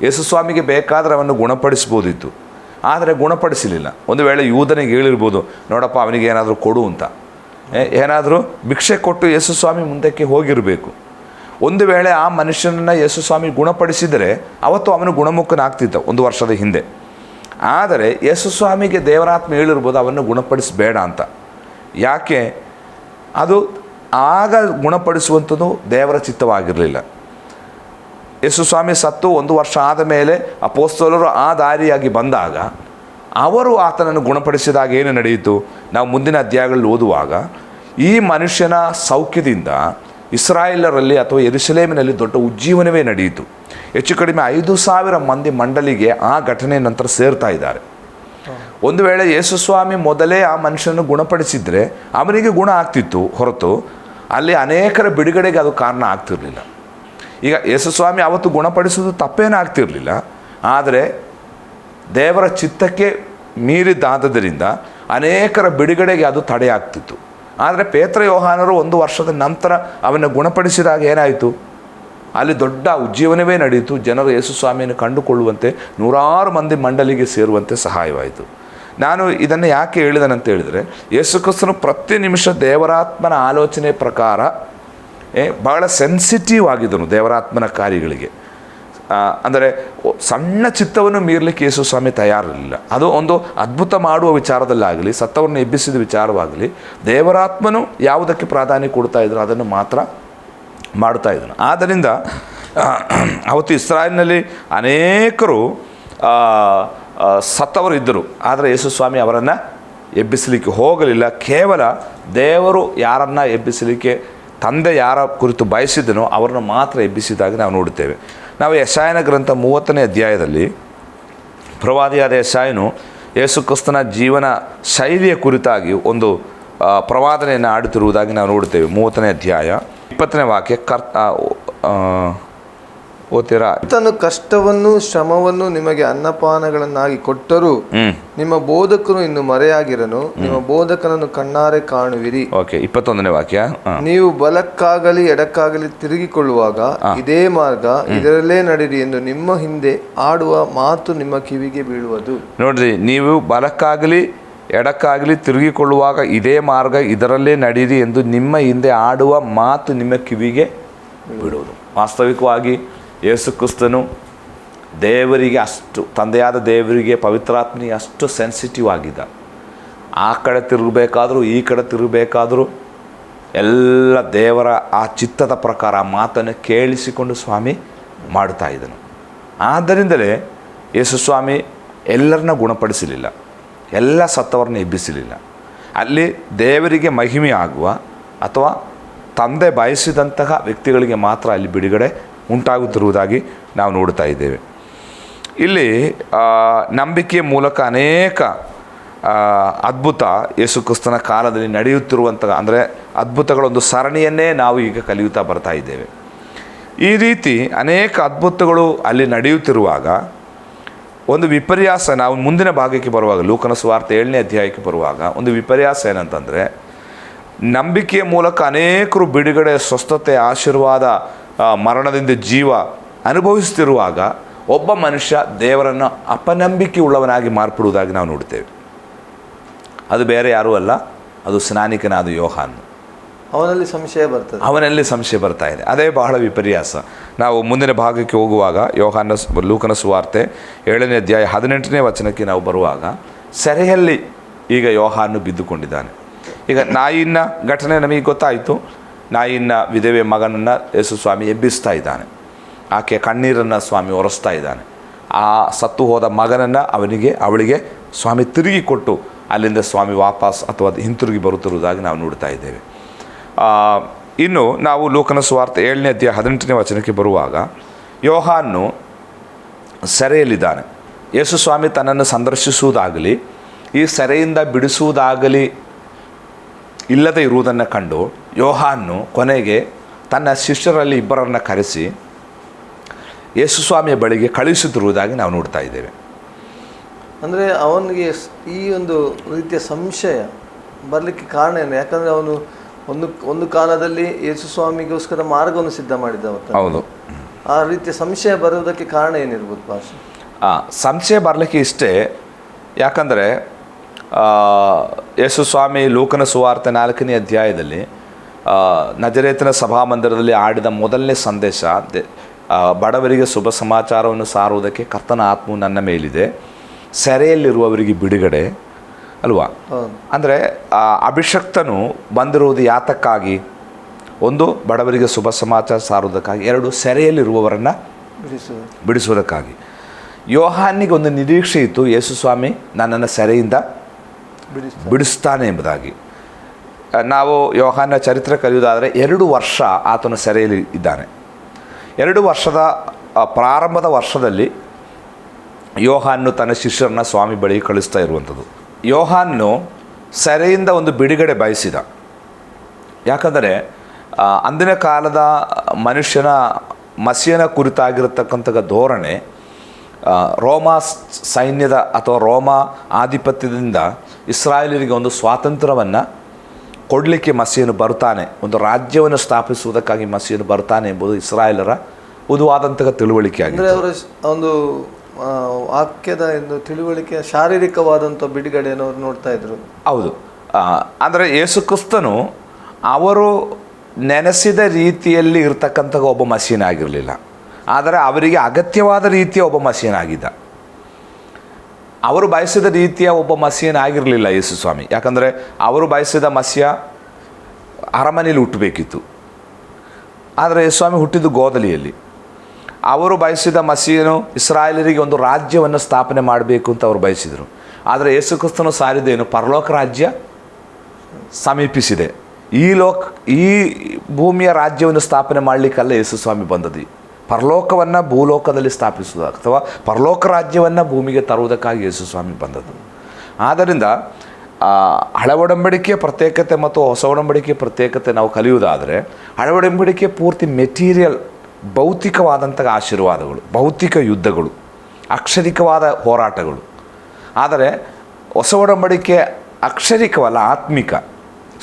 ಯೇಸುಸ್ವಾಮಿಗೆ ಬೇಕಾದರೆ ಅವನು ಗುಣಪಡಿಸ್ಬೋದಿತ್ತು ಆದರೆ ಗುಣಪಡಿಸಲಿಲ್ಲ. ಒಂದು ವೇಳೆ ಯೂದನಿಗೆ ಹೇಳಿರ್ಬೋದು ನೋಡಪ್ಪ ಅವನಿಗೆ ಏನಾದರೂ ಕೊಡು ಅಂತ. ಏನಾದರೂ ಭಿಕ್ಷೆ ಕೊಟ್ಟು ಯೇಸುಸ್ವಾಮಿ ಮುಂದಕ್ಕೆ ಹೋಗಿರಬೇಕು. ಒಂದು ವೇಳೆ ಆ ಮನುಷ್ಯನನ್ನು ಯೇಸುಸ್ವಾಮಿ ಗುಣಪಡಿಸಿದರೆ ಅವತ್ತು ಅವನು ಗುಣಮುಖನಾಗ್ತಿದ್ದ ಒಂದು ವರ್ಷದ ಹಿಂದೆ. ಆದರೆ ಯೇಸುಸ್ವಾಮಿಗೆ ದೇವರಾತ್ಮ ಹೇಳಿರ್ಬೋದು ಅವನ್ನು ಗುಣಪಡಿಸಬೇಡ ಅಂತ. ಯಾಕೆ? ಅದು ಆಗ ಗುಣಪಡಿಸುವಂಥದ್ದು ದೇವರ ಚಿತ್ತವಾಗಿರಲಿಲ್ಲ. ಯೇಸುಸ್ವಾಮಿ ಸತ್ತು ಒಂದು ವರ್ಷ ಆದ ಮೇಲೆ ಅಪೋಸ್ತಲರು ಆ ದಾರಿಯಾಗಿ ಬಂದಾಗ ಅವರು ಆತನನ್ನು ಗುಣಪಡಿಸಿದಾಗ ಏನು ನಡೆಯಿತು? ನಾವು ಮುಂದಿನ ಅಧ್ಯಾಯಗಳಲ್ಲಿ ಓದುವಾಗ ಈ ಮನುಷ್ಯನ ಸೌಖ್ಯದಿಂದ ಇಸ್ರಾಯೇಲರಲ್ಲಿ ಅಥವಾ ಎರುಸಲೇಮಿನಲ್ಲಿ ದೊಡ್ಡ ಉಜ್ಜೀವನವೇ ನಡೆಯಿತು. ಹೆಚ್ಚು ಕಡಿಮೆ ಐದು ಸಾವಿರ ಮಂದಿ ಮಂಡಳಿಗೆ ಆ ಘಟನೆ ನಂತರ ಸೇರ್ತಾ ಇದ್ದಾರೆ. ಒಂದು ವೇಳೆ ಯೇಸುಸ್ವಾಮಿ ಮೊದಲೇ ಆ ಮನುಷ್ಯನನ್ನು ಗುಣಪಡಿಸಿದರೆ ಅವನಿಗೆ ಗುಣ ಆಗ್ತಿತ್ತು, ಹೊರತು ಅಲ್ಲಿ ಅನೇಕರ ಬಿಡುಗಡೆಗೆ ಅದು ಕಾರಣ ಆಗ್ತಿರಲಿಲ್ಲ. ಈಗ ಯೇಸುಸ್ವಾಮಿ ಅವತ್ತು ಗುಣಪಡಿಸೋದು ತಪ್ಪೇನೂ ಆಗ್ತಿರಲಿಲ್ಲ. ಆದರೆ ದೇವರ ಚಿತ್ತಕ್ಕೆ ಮೀರಿದ್ದಾದ್ದರಿಂದ ಅನೇಕರ ಬಿಡುಗಡೆಗೆ ಅದು ತಡೆಯಾಗ್ತಿತ್ತು. ಆದರೆ ಪೇತ್ರ ಯೋಹಾನರು ಒಂದು ವರ್ಷದ ನಂತರ ಅವನ ಗುಣಪಡಿಸಿದಾಗ ಏನಾಯಿತು? ಅಲ್ಲಿ ದೊಡ್ಡ ಉಜ್ಜೀವನವೇ ನಡೆಯಿತು. ಜನರು ಯೇಸುಸ್ವಾಮಿಯನ್ನು ಕಂಡುಕೊಳ್ಳುವಂತೆ ನೂರಾರು ಮಂದಿ ಮಂಡಲಿಗೆ ಸೇರುವಂತೆ ಸಹಾಯವಾಯಿತು. ನಾನು ಇದನ್ನು ಯಾಕೆ ಹೇಳಿದನಂತ ಹೇಳಿದರೆ ಯೇಸುಕ್ರಿಸ್ತನು ಪ್ರತಿ ನಿಮಿಷ ದೇವರಾತ್ಮನ ಆಲೋಚನೆ ಪ್ರಕಾರ ಬಹಳ ಸೆನ್ಸಿಟಿವ್ ಆಗಿದ್ದನು ದೇವರಾತ್ಮನ ಕಾರ್ಯಗಳಿಗೆ. ಅಂದರೆ ಸಣ್ಣ ಚಿತ್ತವನ್ನು ಮೀರಲಿಕ್ಕೆ ಯೇಸು ಸ್ವಾಮಿ ತಯಾರಿರಲಿಲ್ಲ ಅದು ಒಂದು ಅದ್ಭುತ ಮಾಡುವ ವಿಚಾರದಲ್ಲಾಗಲಿ ಸತ್ತವನ್ನು ಎಬ್ಬಿಸಿದ ವಿಚಾರವಾಗಲಿ, ದೇವರಾತ್ಮನು ಯಾವುದಕ್ಕೆ ಪ್ರಾಧಾನ್ಯ ಕೊಡ್ತಾ ಇದ್ರು ಅದನ್ನು ಮಾತ್ರ ಮಾಡ್ತಾ ಇದ್ದನು. ಆದ್ದರಿಂದ ಅವತ್ತು ಇಸ್ರಾಯಲ್ನಲ್ಲಿ ಅನೇಕರು ಸತ್ತವರು ಇದ್ದರು. ಆದರೆ ಯೇಸು ಸ್ವಾಮಿ ಅವರನ್ನು ಎಬ್ಬಿಸಲಿಕ್ಕೆ ಹೋಗಲಿಲ್ಲ. ಕೇವಲ ದೇವರು ಯಾರನ್ನು ಎಬ್ಬಿಸಲಿಕ್ಕೆ, ತಂದೆ ಯಾರ ಕುರಿತು ಬಯಸಿದನೋ ಅವರನ್ನು ಮಾತ್ರ ಎಬ್ಬಿಸಿದಾಗ ನಾವು ನೋಡುತ್ತೇವೆ. ನಾವು ಯಶಾಯನ ಗ್ರಂಥ ಮೂವತ್ತನೇ ಅಧ್ಯಾಯದಲ್ಲಿ ಪ್ರವಾದಿಯಾದ ಯಶಾಯನು ಯೇಸು ಕ್ರಿಸ್ತನ ಜೀವನ ಶೈಲಿಯ ಕುರಿತಾಗಿ ಒಂದು ಪ್ರವಾದನೆಯನ್ನು ಆಡುತ್ತಿರುವುದಾಗಿ ನಾವು ನೋಡುತ್ತೇವೆ. ಮೂವತ್ತನೇ ಅಧ್ಯಾಯ ಇಪ್ಪತ್ತನೇ ವಾಕ್ಯ ಕರ್ ಆ, ಆ, ಓದ್ತೀರಾ? ತನ್ನ ಕಷ್ಟವನ್ನು ಶ್ರಮವನ್ನು ನಿಮಗೆ ಅನ್ನಪಾನಗಳನ್ನಾಗಿ ಕೊಟ್ಟರೂ ನಿಮ್ಮ ಬೋಧಕನು ಇನ್ನು ಮರೆಯಾಗಿರನು. ನಿಮ್ಮ ಬೋಧಕನನ್ನು ಕಣ್ಣಾರೆ ಕಾಣುವಿರಿ. ಓಕೆ ಇಪ್ಪತ್ತೊಂದನೇ ವಾಕ್ಯ. ನೀವು ಬಲಕ್ಕಾಗಲಿ ಎಡಕ್ಕಾಗಲಿ ತಿರುಗಿಕೊಳ್ಳುವಾಗ ಇದೇ ಮಾರ್ಗ ಇದರಲ್ಲೇ ನಡೀರಿ ಎಂದು ನಿಮ್ಮ ಹಿಂದೆ ಆಡುವ ಮಾತು ನಿಮ್ಮ ಕಿವಿಗೆ ಬೀಳುವುದು. ನೋಡ್ರಿ ನೀವು ಬಲಕ್ಕಾಗಲಿ ಎಡಕ್ಕಾಗಲಿ ತಿರುಗಿಕೊಳ್ಳುವಾಗ ಇದೇ ಮಾರ್ಗ ಇದರಲ್ಲೇ ನಡೀರಿ ಎಂದು ನಿಮ್ಮ ಹಿಂದೆ ಆಡುವ ಮಾತು ನಿಮ್ಮ ಕಿವಿಗೆ ಬಿಡುವುದು ವಾಸ್ತವಿಕವಾಗಿ ಯೇಸು ಕ್ರಿಸ್ತನು ದೇವರಿಗೆ ಅಷ್ಟು, ತಂದೆಯಾದ ದೇವರಿಗೆ ಪವಿತ್ರಾತ್ಮನಿಗೆ ಅಷ್ಟು ಸೆನ್ಸಿಟಿವ್ ಆಗಿದ್ದ. ಆ ಕಡೆ ತಿರುಗಬೇಕಾದರೂ, ಈ ಕಡೆ ತಿರುಗಬೇಕಾದರೂ, ಎಲ್ಲ ದೇವರ ಆ ಚಿತ್ತದ ಪ್ರಕಾರ ಮಾತನ್ನು ಕೇಳಿಸಿಕೊಂಡು ಸ್ವಾಮಿ ಮಾಡ್ತಾ ಇದ್ದನು. ಆದ್ದರಿಂದಲೇ ಯೇಸು ಸ್ವಾಮಿ ಎಲ್ಲರನ್ನ ಗುಣಪಡಿಸಲಿಲ್ಲ. ಎಲ್ಲ ಸತ್ತವರನ್ನ ಎಬ್ಬಿಸಲಿಲ್ಲ. ಅಲ್ಲಿ ದೇವರಿಗೆ ಮಹಿಮೆ ಆಗುವ ಅಥವಾ ತಂದೆ ಬಯಸಿದಂತಹ ವ್ಯಕ್ತಿಗಳಿಗೆ ಮಾತ್ರ ಅಲ್ಲಿ ಬಿಡುಗಡೆ ಉಂಟಾಗುತ್ತಿರುವುದಾಗಿ ನಾವು ನೋಡ್ತಾ ಇದ್ದೇವೆ. ಇಲ್ಲಿ ನಂಬಿಕೆಯ ಮೂಲಕ ಅನೇಕ ಅದ್ಭುತ ಯೇಸು ಕ್ರಿಸ್ತನ ಕಾಲದಲ್ಲಿ ನಡೆಯುತ್ತಿರುವಂಥ ಅಂದರೆ ಅದ್ಭುತಗಳೊಂದು ಸರಣಿಯನ್ನೇ ನಾವು ಈಗ ಕಲಿಯುತ್ತಾ ಬರ್ತಾ ಇದ್ದೇವೆ. ಈ ರೀತಿ ಅನೇಕ ಅದ್ಭುತಗಳು ಅಲ್ಲಿ ನಡೆಯುತ್ತಿರುವಾಗ, ಒಂದು ವಿಪರ್ಯಾಸ, ನಾವು ಮುಂದಿನ ಭಾಗಕ್ಕೆ ಬರುವಾಗ, ಲೂಕನ ಸ್ವಾರ್ಥ ಏಳನೇ ಅಧ್ಯಾಯಕ್ಕೆ ಬರುವಾಗ, ಒಂದು ವಿಪರ್ಯಾಸ ಏನಂತಂದರೆ, ನಂಬಿಕೆಯ ಮೂಲಕ ಅನೇಕರು ಬಿಡುಗಡೆ ಸ್ವಸ್ಥತೆ ಆಶೀರ್ವಾದ ಮರಣದಿಂದ ಜೀವ ಅನುಭವಿಸುತ್ತಿರುವಾಗ ಒಬ್ಬ ಮನುಷ್ಯ ದೇವರನ್ನು ಅಪನಂಬಿಕೆ ಉಳ್ಳವನಾಗಿ ಮಾರ್ಪಡುವುದಾಗಿ ನಾವು ನೋಡ್ತೇವೆ ಅದು ಬೇರೆ ಯಾರೂ ಅಲ್ಲ ಅದು ಸ್ನಾನಿಕನಾದ ಯೋಹಾನ್. ಅವನಲ್ಲಿ ಸಂಶಯ ಬರ್ತದೆ. ಅವನಲ್ಲಿ ಸಂಶಯ ಬರ್ತಾ ಇದೆ. ಅದೇ ಬಹಳ ವಿಪರ್ಯಾಸ. ನಾವು ಮುಂದಿನ ಭಾಗಕ್ಕೆ ಹೋಗುವಾಗ ಯೋಹಾನ ಲೂಕನ ಸುವಾರ್ತೆ ಏಳನೇ ಅಧ್ಯಾಯ ಹದಿನೆಂಟನೇ ವಚನಕ್ಕೆ ನಾವು ಬರುವಾಗ ಸೆರೆಯಲ್ಲಿ ಈಗ ಯೋಹಾನು ಬಿದ್ದುಕೊಂಡಿದ್ದಾನೆ. ಈಗ ನಾಯಿನ ಘಟನೆ ನಮಗೆ ಗೊತ್ತಾಯಿತು. ನಾಯಿನ ವಿಧವೆ ಮಗನನ್ನು ಯೇಸು ಸ್ವಾಮಿ ಎಬ್ಬಿಸ್ತಾ ಇದ್ದಾನೆ. ಆಕೆ ಕಣ್ಣೀರನ್ನು ಸ್ವಾಮಿ ಒರೆಸ್ತಾ ಇದ್ದಾನೆ. ಆ ಸತ್ತು ಹೋದ ಮಗನನ್ನು ಅವನಿಗೆ, ಅವಳಿಗೆ ಸ್ವಾಮಿ ತಿರುಗಿ ಕೊಟ್ಟು ಅಲ್ಲಿಂದ ಸ್ವಾಮಿ ವಾಪಸ್ ಅಥವಾ ಹಿಂತಿರುಗಿ ಬರುತ್ತಿರುವುದಾಗಿ ನಾವು ನೋಡ್ತಾ ಇದ್ದೇವೆ. ಇನ್ನು ನಾವು ಲೋಕನ ಸ್ವಾರ್ಥ ಏಳನೇ ಅಧ್ಯಾಯ ಹದಿನೆಂಟನೇ ವಚನಕ್ಕೆ ಬರುವಾಗ ಯೋಹಾನ್ನು ಸೆರೆಯಲ್ಲಿದ್ದಾನೆ. ಯೇಸು ಸ್ವಾಮಿ ತನ್ನನ್ನು ಸಂದರ್ಶಿಸುವುದಾಗಲಿ, ಈ ಸೆರೆಯಿಂದ ಬಿಡಿಸುವುದಾಗಲಿ ಇಲ್ಲದೆ ಇರುವುದನ್ನು ಕಂಡು ಯೋಹಾನ್ನು ಕೊನೆಗೆ ತನ್ನ ಶಿಷ್ಯರಲ್ಲಿ ಇಬ್ಬರನ್ನು ಕರೆಸಿ ಯೇಸು ಸ್ವಾಮಿಯ ಬಳಿಗೆ ಕಳುಹಿಸುತ್ತಿರುವುದಾಗಿ ನಾವು ನೋಡ್ತಾ ಇದ್ದೇವೆ. ಅಂದರೆ ಅವನಿಗೆ ಈ ಒಂದು ರೀತಿಯ ಸಂಶಯ ಬರಲಿಕ್ಕೆ ಕಾರಣ ಏನು? ಯಾಕಂದರೆ ಅವನು ಒಂದು ಒಂದು ಕಾಲದಲ್ಲಿ ಯೇಸು ಸ್ವಾಮಿಗೋಸ್ಕರ ಮಾರ್ಗವನ್ನು ಸಿದ್ಧ ಮಾಡಿದ್ದವ ತಾನೆ. ಹೌದು. ಆ ರೀತಿಯ ಸಂಶಯ ಬರುವುದಕ್ಕೆ ಕಾರಣ ಏನಿರ್ಬೋದು ಭಾಷೆ? ಆ, ಸಂಶಯ ಬರಲಿಕ್ಕೆ ಇಷ್ಟೇ ಯಾಕಂದರೆ ಯೇಸು ಸ್ವಾಮಿ ಲೋಕನ ಸುವಾರ್ತೆ ನಾಲ್ಕನೇ ಅಧ್ಯಾಯದಲ್ಲಿ ನಜರೇತಿನ ಸಭಾಮಂದಿರದಲ್ಲಿ ಆಡಿದ ಮೊದಲನೇ ಸಂದೇಶ ಬಡವರಿಗೆ ಶುಭ ಸಮಾಚಾರವನ್ನು ಸಾರುವುದಕ್ಕೆ ಕರ್ತನ ಆತ್ಮ ನನ್ನ ಮೇಲಿದೆ. ಸೆರೆಯಲ್ಲಿರುವವರಿಗೆ ಬಿಡುಗಡೆ ಅಲ್ವಾ? ಅಂದರೆ ಅಭಿಷಕ್ತನು ಬಂದಿರುವುದು ಯಾತಕ್ಕಾಗಿ? ಒಂದು ಬಡವರಿಗೆ ಶುಭ ಸಮಾಚಾರ ಸಾರುವುದಕ್ಕಾಗಿ. ಎರಡು ಸೆರೆಯಲ್ಲಿರುವವರನ್ನು ಬಿಡಿಸುವ ಬಿಡಿಸುವುದಕ್ಕಾಗಿ. ಯೋಹಾನಿಗೆ ಒಂದು ನಿರೀಕ್ಷೆ ಇತ್ತು ಯೇಸುಸ್ವಾಮಿ ನನ್ನನ್ನು ಸೆರೆಯಿಂದ ಬಿಡಿಸ್ತಾನೆ ಎಂಬುದಾಗಿ. ನಾವು ಯೋಹಾನ ಚರಿತ್ರೆ ಕಲಿಯುವುದಾದರೆ ಎರಡು ವರ್ಷ ಆತನು ಸೆರೆಯಲ್ಲಿ ಇದ್ದಾನೆ. ಎರಡು ವರ್ಷದ ಪ್ರಾರಂಭದ ವರ್ಷದಲ್ಲಿ ಯೋಹಾನ್ನು ತನ್ನ ಶಿಷ್ಯರನ್ನ ಸ್ವಾಮಿ ಬಳಿ ಕಳಿಸ್ತಾ ಇರುವಂಥದ್ದು. ಯೋಹಾನ್ನು ಸೆರೆಯಿಂದ ಒಂದು ಬಿಡುಗಡೆ ಬಯಸಿದ. ಯಾಕಂದರೆ ಅಂದಿನ ಕಾಲದ ಮನುಷ್ಯನ, ಮಸಿಯನ ಕುರಿತಾಗಿರತಕ್ಕಂಥ ಧೋರಣೆ ರೋಮಾ ಸೈನ್ಯದ ಅಥವಾ ರೋಮಾ ಆಧಿಪತ್ಯದಿಂದ ಇಸ್ರಾಯೇಲರಿಗೆ ಒಂದು ಸ್ವಾತಂತ್ರ್ಯವನ್ನು ಕೊಡಲಿಕ್ಕೆ ಮಸಿಯನು ಬರ್ತಾನೆ ಒಂದು ರಾಜ್ಯವನ್ನು ಸ್ಥಾಪಿಸುವುದಕ್ಕಾಗಿ ಮಸೀನು ಬರ್ತಾನೆ ಎಂಬುದು ಇಸ್ರಾಯೇಲರ ಉದುವಾದಂತಹ ತಿಳುವಳಿಕೆ ಆಗಿದೆ ಅವರ ಒಂದು ವಾಕ್ಯದ ಒಂದು ತಿಳುವಳಿಕೆ ಶಾರೀರಿಕವಾದಂಥ ಬಿಡುಗಡೆಯನ್ನು ಅವರು ನೋಡ್ತಾ ಇದ್ರು. ಹೌದು. ಅಂದರೆ ಯೇಸು ಕ್ರಿಸ್ತನು ಅವರು ನೆನೆಸಿದ ರೀತಿಯಲ್ಲಿ ಇರ್ತಕ್ಕಂಥ ಒಬ್ಬ ಮಸೀನ್ ಆಗಿರಲಿಲ್ಲ ಆದರೆ ಅವರಿಗೆ ಅಗತ್ಯವಾದ ರೀತಿಯ ಒಬ್ಬ ಮಸೀನ್ ಆಗಿದ್ದ ಅವರು ಬಯಸಿದ ರೀತಿಯ ಒಬ್ಬ ಮಸಿಯನಾಗಿರಲಿಲ್ಲ ಯೇಸು ಸ್ವಾಮಿ. ಯಾಕಂದರೆ ಅವರು ಬಯಸಿದ ಮಸ್ಯ ಅರಮನೆಯಲ್ಲಿ ಹುಟ್ಟಬೇಕಿತ್ತು. ಆದರೆ ಯೇಸು ಸ್ವಾಮಿ ಹುಟ್ಟಿದ್ದು ಗೋದಲಿಯಲ್ಲಿ. ಅವರು ಬಯಸಿದ ಮಸೀನು ಇಸ್ರಾಯೇಲರಿಗೆ ಒಂದು ರಾಜ್ಯವನ್ನು ಸ್ಥಾಪನೆ ಮಾಡಬೇಕು ಅಂತ ಅವರು ಬಯಸಿದರು. ಆದರೆ ಯೇಸು ಕ್ರಿಸ್ತನು ಸಾರಿದೇನು ಪರಲೋಕ ರಾಜ್ಯ ಸಮೀಪಿಸಿದೆ. ಈ ಲೋಕ್, ಈ ಭೂಮಿಯ ರಾಜ್ಯವನ್ನು ಸ್ಥಾಪನೆ ಮಾಡಲಿಕ್ಕಲ್ಲ ಯೇಸು ಸ್ವಾಮಿ ಬಂದದ್ದು. ಪರಲೋಕವನ್ನು ಭೂಲೋಕದಲ್ಲಿ ಸ್ಥಾಪಿಸುವುದು ಅಥವಾ ಪರಲೋಕ ರಾಜ್ಯವನ್ನು ಭೂಮಿಗೆ ತರುವುದಕ್ಕಾಗಿ ಯೇಸು ಸ್ವಾಮಿ ಬಂದದ್ದು. ಆದ್ದರಿಂದ ಹಳವಡಂಬಡಿಕೆಯ ಪ್ರತ್ಯೇಕತೆ ಮತ್ತು ಹೊಸ ಒಡಂಬಡಿಕೆಯ ಪ್ರತ್ಯೇಕತೆ ನಾವು ಕಲಿಯುವುದಾದರೆ ಹಳವಡಂಬಡಿಕೆ ಪೂರ್ತಿ ಮೆಟೀರಿಯಲ್ ಭೌತಿಕವಾದಂಥ ಆಶೀರ್ವಾದಗಳು, ಭೌತಿಕ ಯುದ್ಧಗಳು, ಅಕ್ಷರಿಕವಾದ ಹೋರಾಟಗಳು. ಆದರೆ, ಹೊಸ ಒಡಂಬಡಿಕೆ ಅಕ್ಷರಿಕವಲ್ಲ, ಆತ್ಮಿಕ.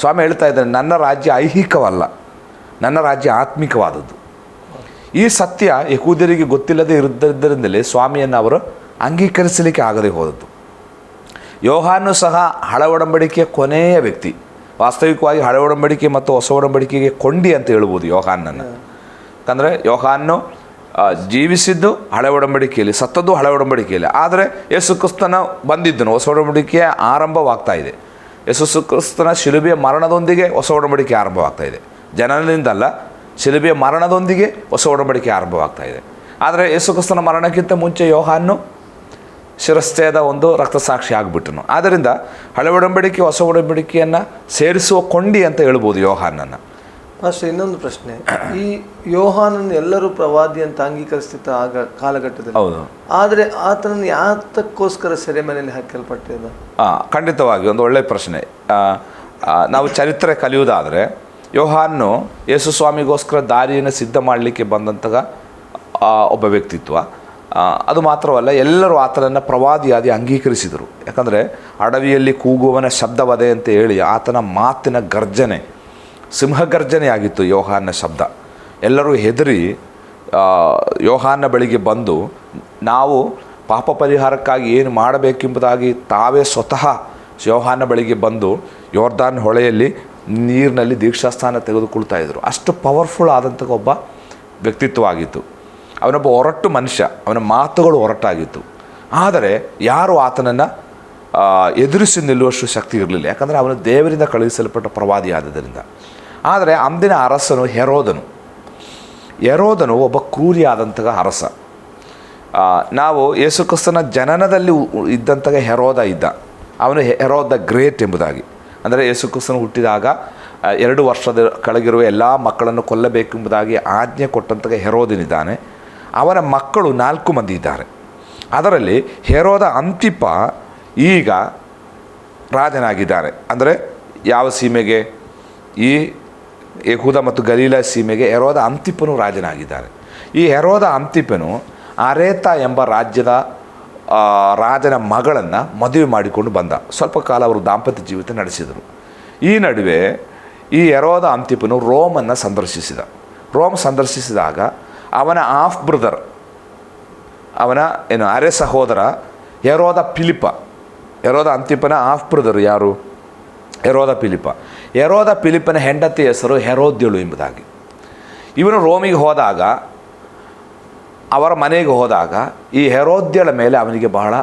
ಸ್ವಾಮಿ ಹೇಳ್ತಾ ಇದ್ದಾರೆ, ನನ್ನ ರಾಜ್ಯ ಐಹಿಕವಲ್ಲ, ನನ್ನ ರಾಜ್ಯ ಆತ್ಮಿಕವಾದದ್ದು. ಈ ಸತ್ಯ ಯಹೂದ್ಯರಿಗೆ ಗೊತ್ತಿಲ್ಲದೆ ಇರುವುದರಿಂದಲೇ ಸ್ವಾಮಿಯನ್ನು ಅವರು ಅಂಗೀಕರಿಸಲಿಕ್ಕೆ ಆಗದೆ ಹೋದದ್ದು. ಯೋಹಾನು ಸಹ ಹಳ ಒಡಂಬಡಿಕೆಯ ಕೊನೆಯ ವ್ಯಕ್ತಿ. ವಾಸ್ತವಿಕವಾಗಿ ಹಳೆ ಒಡಂಬಡಿಕೆ ಮತ್ತು ಹೊಸ ಒಡಂಬಡಿಕೆಗೆ ಕೊಂಡಿ ಅಂತ ಹೇಳ್ಬೋದು ಯೋಹಾನನ್ನು ಯಾಕಂದರೆ ಯೋಹಾನು ಜೀವಿಸಿದ್ದು ಹಳೆ ಒಡಂಬಡಿಕೆಯಲ್ಲಿ, ಸತ್ತದ್ದು ಹಳೆ ಒಡಂಬಡಿಕೆಯಲ್ಲಿ. ಆದರೆ ಯೇಸು ಕ್ರಿಸ್ತನ ಬಂದಿದ್ದನು, ಹೊಸ ಒಡಂಬಡಿಕೆಯ ಆರಂಭವಾಗ್ತಾ ಇದೆ. ಯೇಸು ಕ್ರಿಸ್ತನ ಶಿಲುಬೆಯ ಮರಣದೊಂದಿಗೆ ಹೊಸ ಒಡಂಬಡಿಕೆ ಆರಂಭವಾಗ್ತಾ ಇದೆ. ಜನನದಿಂದಲ್ಲ ಶಿಲುಬೆಯ ಮರಣದೊಂದಿಗೆ ಹೊಸ ಒಡಂಬಡಿಕೆ ಆರಂಭವಾಗ್ತಾ ಇದೆ. ಆದರೆ ಯೇಸುಕ್ರಿಸ್ತನ ಮರಣಕ್ಕಿಂತ ಮುಂಚೆ ಯೋಹಾನು ಶಿರಸ್ಥೇದ ಒಂದು ರಕ್ತಸಾಕ್ಷಿ ಆಗಿಬಿಟ್ಟನು. ಆದ್ದರಿಂದ ಹಳೆ ಒಡಂಬಡಿಕೆ ಹೊಸ ಒಡಂಬಡಿಕೆಯನ್ನು ಸೇರಿಸುವ ಕೊಂಡಿ ಅಂತ ಹೇಳ್ಬೋದು ಯೋಹಾನನ್ನು. ಫಸ್ಟ್ ಇನ್ನೊಂದು ಪ್ರಶ್ನೆ. ಈ ಯೋಹಾನನ್ನು ಎಲ್ಲರೂ ಪ್ರವಾದಿ ಅಂತ ಅಂಗೀಕರಿಸ್ತಿದ್ದ ಆಗ ಕಾಲಘಟ್ಟದಲ್ಲಿ. ಹೌದು. ಆದರೆ ಆತನನ್ನು ಯಾತಕ್ಕೋಸ್ಕರ ಸೆರೆಮನೆಯಲ್ಲಿ ಹಾಕಲ್ಪಟ್ಟಿದ್ದ ಹಾಂ ಖಂಡಿತವಾಗಿ ಒಂದು ಒಳ್ಳೆಯ ಪ್ರಶ್ನೆ. ನಾವು ಚರಿತ್ರೆ ಕಲಿಯುವುದಾದರೆ ಯೋಹಾನ್ನು ಯೇಸು ಸ್ವಾಮಿಗೋಸ್ಕರ ದಾರಿಯನ್ನು ಸಿದ್ಧ ಮಾಡಲಿಕ್ಕೆ ಬಂದಂತಹ ಒಬ್ಬ ವ್ಯಕ್ತಿತ್ವ. ಅದು ಮಾತ್ರವಲ್ಲ, ಎಲ್ಲರೂ ಆತನನ್ನು ಪ್ರವಾದಿಯಾದಿ ಅಂಗೀಕರಿಸಿದರು. ಯಾಕಂದರೆ ಅಡವಿಯಲ್ಲಿ ಕೂಗುವನ ಶಬ್ದವದೆ ಅಂತ ಹೇಳಿ ಆತನ ಮಾತಿನ ಗರ್ಜನೆ ಸಿಂಹಗರ್ಜನೆಯಾಗಿತ್ತು ಯೋಹಾನ ಶಬ್ದ. ಎಲ್ಲರೂ ಹೆದರಿ ಯೋಹಾನ ಬಳಿಗೆ ಬಂದು, ನಾವು ಪಾಪ ಪರಿಹಾರಕ್ಕಾಗಿ ಏನು ಮಾಡಬೇಕೆಂಬುದಾಗಿ ತಾವೇ ಸ್ವತಃ ಯೋಹಾನ ಬಳಿಗೆ ಬಂದು, ಯೋರ್ದಾನ್ ಹೊಳೆಯಲ್ಲಿ ನೀರಿನಲ್ಲಿ ದೀಕ್ಷಾಸ್ಥಾನ ತೆಗೆದುಕೊಳ್ತಾ ಇದ್ದರು ಅಷ್ಟು ಪವರ್ಫುಲ್ ಆದಂಥ ಒಬ್ಬ ವ್ಯಕ್ತಿತ್ವ ಆಗಿತ್ತು ಅವನೊಬ್ಬ ಹೊರಟು ಮನುಷ್ಯ, ಅವನ ಮಾತುಗಳು ಹೊರಟಾಗಿತ್ತು ಆದರೆ ಯಾರು ಆತನನ್ನು ಎದುರಿಸಿ ನಿಲ್ಲುವಷ್ಟು ಶಕ್ತಿ ಇರಲಿಲ್ಲ. ಯಾಕಂದರೆ ಅವನು ದೇವರಿಂದ ಕಳುಹಿಸಲ್ಪಟ್ಟ ಪ್ರವಾದಿ ಆದ್ದರಿಂದ ಆದರೆ ಅಂದಿನ ಅರಸನು ಹೆರೋದನು. ಹೆರೋದನು ಒಬ್ಬ ಕ್ರೂರಿಯಾದಂತಹ ಅರಸ. ನಾವು ಯೇಸುಕ್ರಿಸ್ತನ ಜನನದಲ್ಲಿ ಇದ್ದಂತಹ ಹೆರೋದ ಇದ್ದ. ಅವನು ಹೆರೋದ ಗ್ರೇಟ್ ಎಂಬುದಾಗಿ. ಅಂದರೆ ಯೇಸು ಕ್ರಿಸ್ತನು ಹುಟ್ಟಿದಾಗ ಎರಡು ವರ್ಷದ ಕೆಳಗಿರುವ ಎಲ್ಲ ಮಕ್ಕಳನ್ನು ಕೊಲ್ಲಬೇಕೆಂಬುದಾಗಿ ಆಜ್ಞೆ ಕೊಟ್ಟಂತಹ ಹೆರೋದನಿದ್ದಾನೆ. ಅವರ ಮಕ್ಕಳು ನಾಲ್ಕು ಮಂದಿ ಇದ್ದಾರೆ. ಅದರಲ್ಲಿ ಹೆರೋದ ಅಂತಿಪ್ಪ ಈಗ ರಾಜನಾಗಿದ್ದಾನೆ ಅಂದರೆ ಯಾವ ಸೀಮೆಗೆ? ಈ ಯಹೂದ ಮತ್ತು ಗಲೀಲ ಸೀಮೆಗೆ ಹೆರೋದ ಅಂತಿಪನು ರಾಜನಾಗಿದ್ದಾನೆ ಈ ಹೆರೋದ ಅಂತಿಪ್ಪನು ಅರೇತ ಎಂಬ ರಾಜ್ಯದ ರಾಜನ ಮಗಳನ್ನು ಮದುವೆ ಮಾಡಿಕೊಂಡು ಬಂದ. ಸ್ವಲ್ಪ ಕಾಲ ಅವರು ದಾಂಪತ್ಯ ಜೀವಿತ ನಡೆಸಿದರು. ಈ ನಡುವೆ ಈ ಎರೋದ ಅಂತಿಪನು ರೋಮನ್ನು ಸಂದರ್ಶಿಸಿದ. ರೋಮ್ ಸಂದರ್ಶಿಸಿದಾಗ ಅವನ ಆಫ್ ಬ್ರದರ್ ಅವನ ಏನು, ಅರೆ ಸಹೋದರ ಎರೋದ ಪಿಲಿಪ ಯರೋದ ಅಂತಿಪನ ಆಫ್ ಬ್ರದರ್ ಯಾರು? ಎರೋದ ಪಿಲಿಪ ಎರೋದ ಪಿಲಿಪನ ಹೆಂಡತಿ ಹೆಸರು ಹೆರೋದ್ಯಳು ಎಂಬುದಾಗಿ. ಇವನು ರೋಮಿಗೆ ಹೋದಾಗ ಅವರ ಮನೆಗೆ ಹೋದಾಗ ಈ ಹೆರೋದ್ಯಳ ಮೇಲೆ ಅವನಿಗೆ ಬಹಳ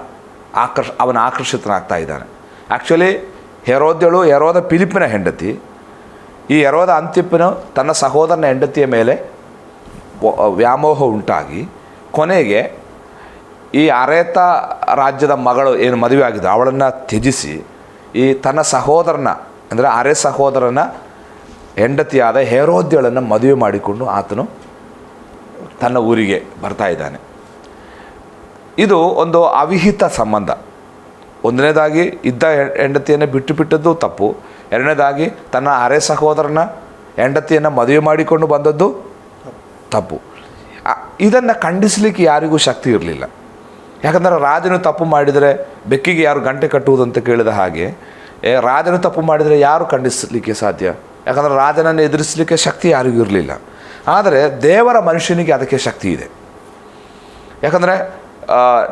ಆಕರ್ಷ, ಅವನ ಆಕರ್ಷಿತನಾಗ್ತಾ ಇದ್ದಾನೆ. ಆ್ಯಕ್ಚುಲಿ ಹೆರೋದ್ಯಳು ಹೆರೋದ ಪಿಲಿಪಿನ ಹೆಂಡತಿ. ಈ ಹೆರೋದ ಅಂತಿಪ್ಪನು ತನ್ನ ಸಹೋದರನ ಹೆಂಡತಿಯ ಮೇಲೆ ವ್ಯಾಮೋಹ ಉಂಟಾಗಿ ಕೊನೆಗೆ ಈ ಅರೇತ ರಾಜ್ಯದ ಮಗಳು ಏನು ಮದುವೆ ಆಗಿದೆ ಅವಳನ್ನು ತ್ಯಜಿಸಿ ಈ ತನ್ನ ಸಹೋದರನ, ಅಂದರೆ ಅರೆ ಸಹೋದರನ ಹೆಂಡತಿಯಾದ ಹೇರೋದ್ಯಳನ್ನು ಮದುವೆ ಮಾಡಿಕೊಂಡು ಆತನು ತನ್ನ ಊರಿಗೆ ಬರ್ತಾ ಇದ್ದಾನೆ. ಇದು ಒಂದು ಅವಿಹಿತ ಸಂಬಂಧ. ಒಂದನೇದಾಗಿ ಇದ್ದ ಹೆಂಡತಿಯನ್ನು ಬಿಟ್ಟು ಬಿಟ್ಟದ್ದು ತಪ್ಪು. ಎರಡನೇದಾಗಿ ತನ್ನ ಅರೆ ಸಹೋದರನ ಹೆಂಡತಿಯನ್ನು ಮದುವೆ ಮಾಡಿಕೊಂಡು ಬಂದದ್ದು ತಪ್ಪು. ಇದನ್ನು ಖಂಡಿಸಲಿಕ್ಕೆ ಯಾರಿಗೂ ಶಕ್ತಿ ಇರಲಿಲ್ಲ. ಯಾಕಂದರೆ ರಾಜನು ತಪ್ಪು ಮಾಡಿದರೆ ಬೆಕ್ಕಿಗೆ ಯಾರು ಗಂಟೆ ಕಟ್ಟುವುದಂತ ಕೇಳಿದ ಹಾಗೆ ಏ, ರಾಜನು ತಪ್ಪು ಮಾಡಿದರೆ ಯಾರು ಖಂಡಿಸಲಿಕ್ಕೆ ಸಾಧ್ಯ? ಯಾಕಂದರೆ ರಾಜನನ್ನು ಎದುರಿಸಲಿಕ್ಕೆ ಶಕ್ತಿ ಯಾರಿಗೂ ಇರಲಿಲ್ಲ. ಆದರೆ ದೇವರ ಮನುಷ್ಯನಿಗೆ ಅದಕ್ಕೆ ಶಕ್ತಿ ಇದೆ. ಯಾಕಂದರೆ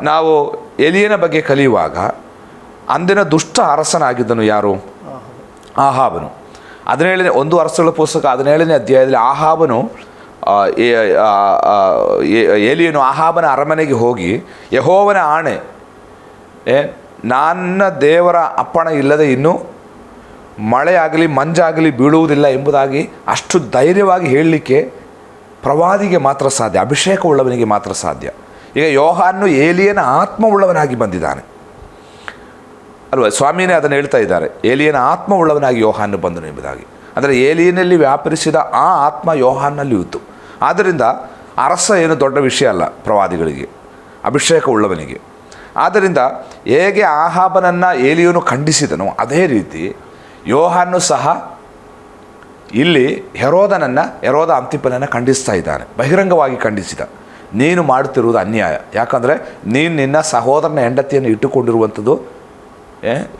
ನಾವು ಎಲಿಯನ ಬಗ್ಗೆ ಕಲಿಯುವಾಗ ಅಂದಿನ ದುಷ್ಟ ಅರಸನಾಗಿದ್ದನು ಯಾರು? ಆಹಾಬನು. ಹದಿನೇಳನೇ, ಒಂದು ಅರಸಗಳ ಪುಸ್ತಕ ಹದಿನೇಳನೇ ಅಧ್ಯಾಯದಲ್ಲಿ ಆಹಾಬನು ಎಲಿಯನು ಆಹಾಬನ ಅರಮನೆಗೆ ಹೋಗಿ, ಯಹೋವನ ಆಣೆ, ಏ, ನನ್ನ ದೇವರ ಅಪ್ಪಣ ಇಲ್ಲದೆ ಇನ್ನೂ ಮಳೆಯಾಗಲಿ ಮಂಜಾಗಲಿ ಬೀಳುವುದಿಲ್ಲ ಎಂಬುದಾಗಿ ಅಷ್ಟು ಧೈರ್ಯವಾಗಿ ಹೇಳಲಿಕ್ಕೆ ಪ್ರವಾದಿಗೆ ಮಾತ್ರ ಸಾಧ್ಯ ಅಭಿಷೇಕವುಳ್ಳವನಿಗೆ ಮಾತ್ರ ಸಾಧ್ಯ. ಈಗ ಯೋಹಾನ್ನು ಏಲಿಯನ ಆತ್ಮವುಳ್ಳವನಾಗಿ ಬಂದಿದ್ದಾನೆ. ಅಲ್ವಾ, ಸ್ವಾಮಿನೇ ಅದನ್ನು ಹೇಳ್ತಾ ಇದ್ದಾರೆ, ಏಲಿಯನ ಆತ್ಮವುಳ್ಳವನಾಗಿ ಯೋಹಾನ್ನು ಬಂದನು ಎಂಬುದಾಗಿ. ಅಂದರೆ ಏಲಿಯನಲ್ಲಿ ವ್ಯಾಪರಿಸಿದ ಆ ಆತ್ಮ ಯೋಹಾನ್ನಲ್ಲಿ ಇತ್ತು. ಆದ್ದರಿಂದ ಅರಸ ಏನು ದೊಡ್ಡ ವಿಷಯ ಅಲ್ಲ ಪ್ರವಾದಿಗಳಿಗೆ, ಅಭಿಷೇಕ ಉಳ್ಳವನಿಗೆ. ಆದ್ದರಿಂದ ಹೇಗೆ ಆಹಾಬನನ್ನು ಏಲಿಯನು ಖಂಡಿಸಿದನು ಅದೇ ರೀತಿ ಯೋಹಾನ್ನು ಸಹ ಇಲ್ಲಿ ಹೆರೋದನನ್ನು, ಹೆರೋದ ಅಂತಿಪನನ್ನು ಖಂಡಿಸ್ತಾ ಇದ್ದಾನೆ. ಬಹಿರಂಗವಾಗಿ ಖಂಡಿಸಿದ. ನೀನು ಮಾಡುತ್ತಿರುವುದು ಅನ್ಯಾಯ. ಯಾಕಂದರೆ ನೀನು ನಿನ್ನ ಸಹೋದರನ ಹೆಂಡತಿಯನ್ನು ಇಟ್ಟುಕೊಂಡಿರುವಂಥದ್ದು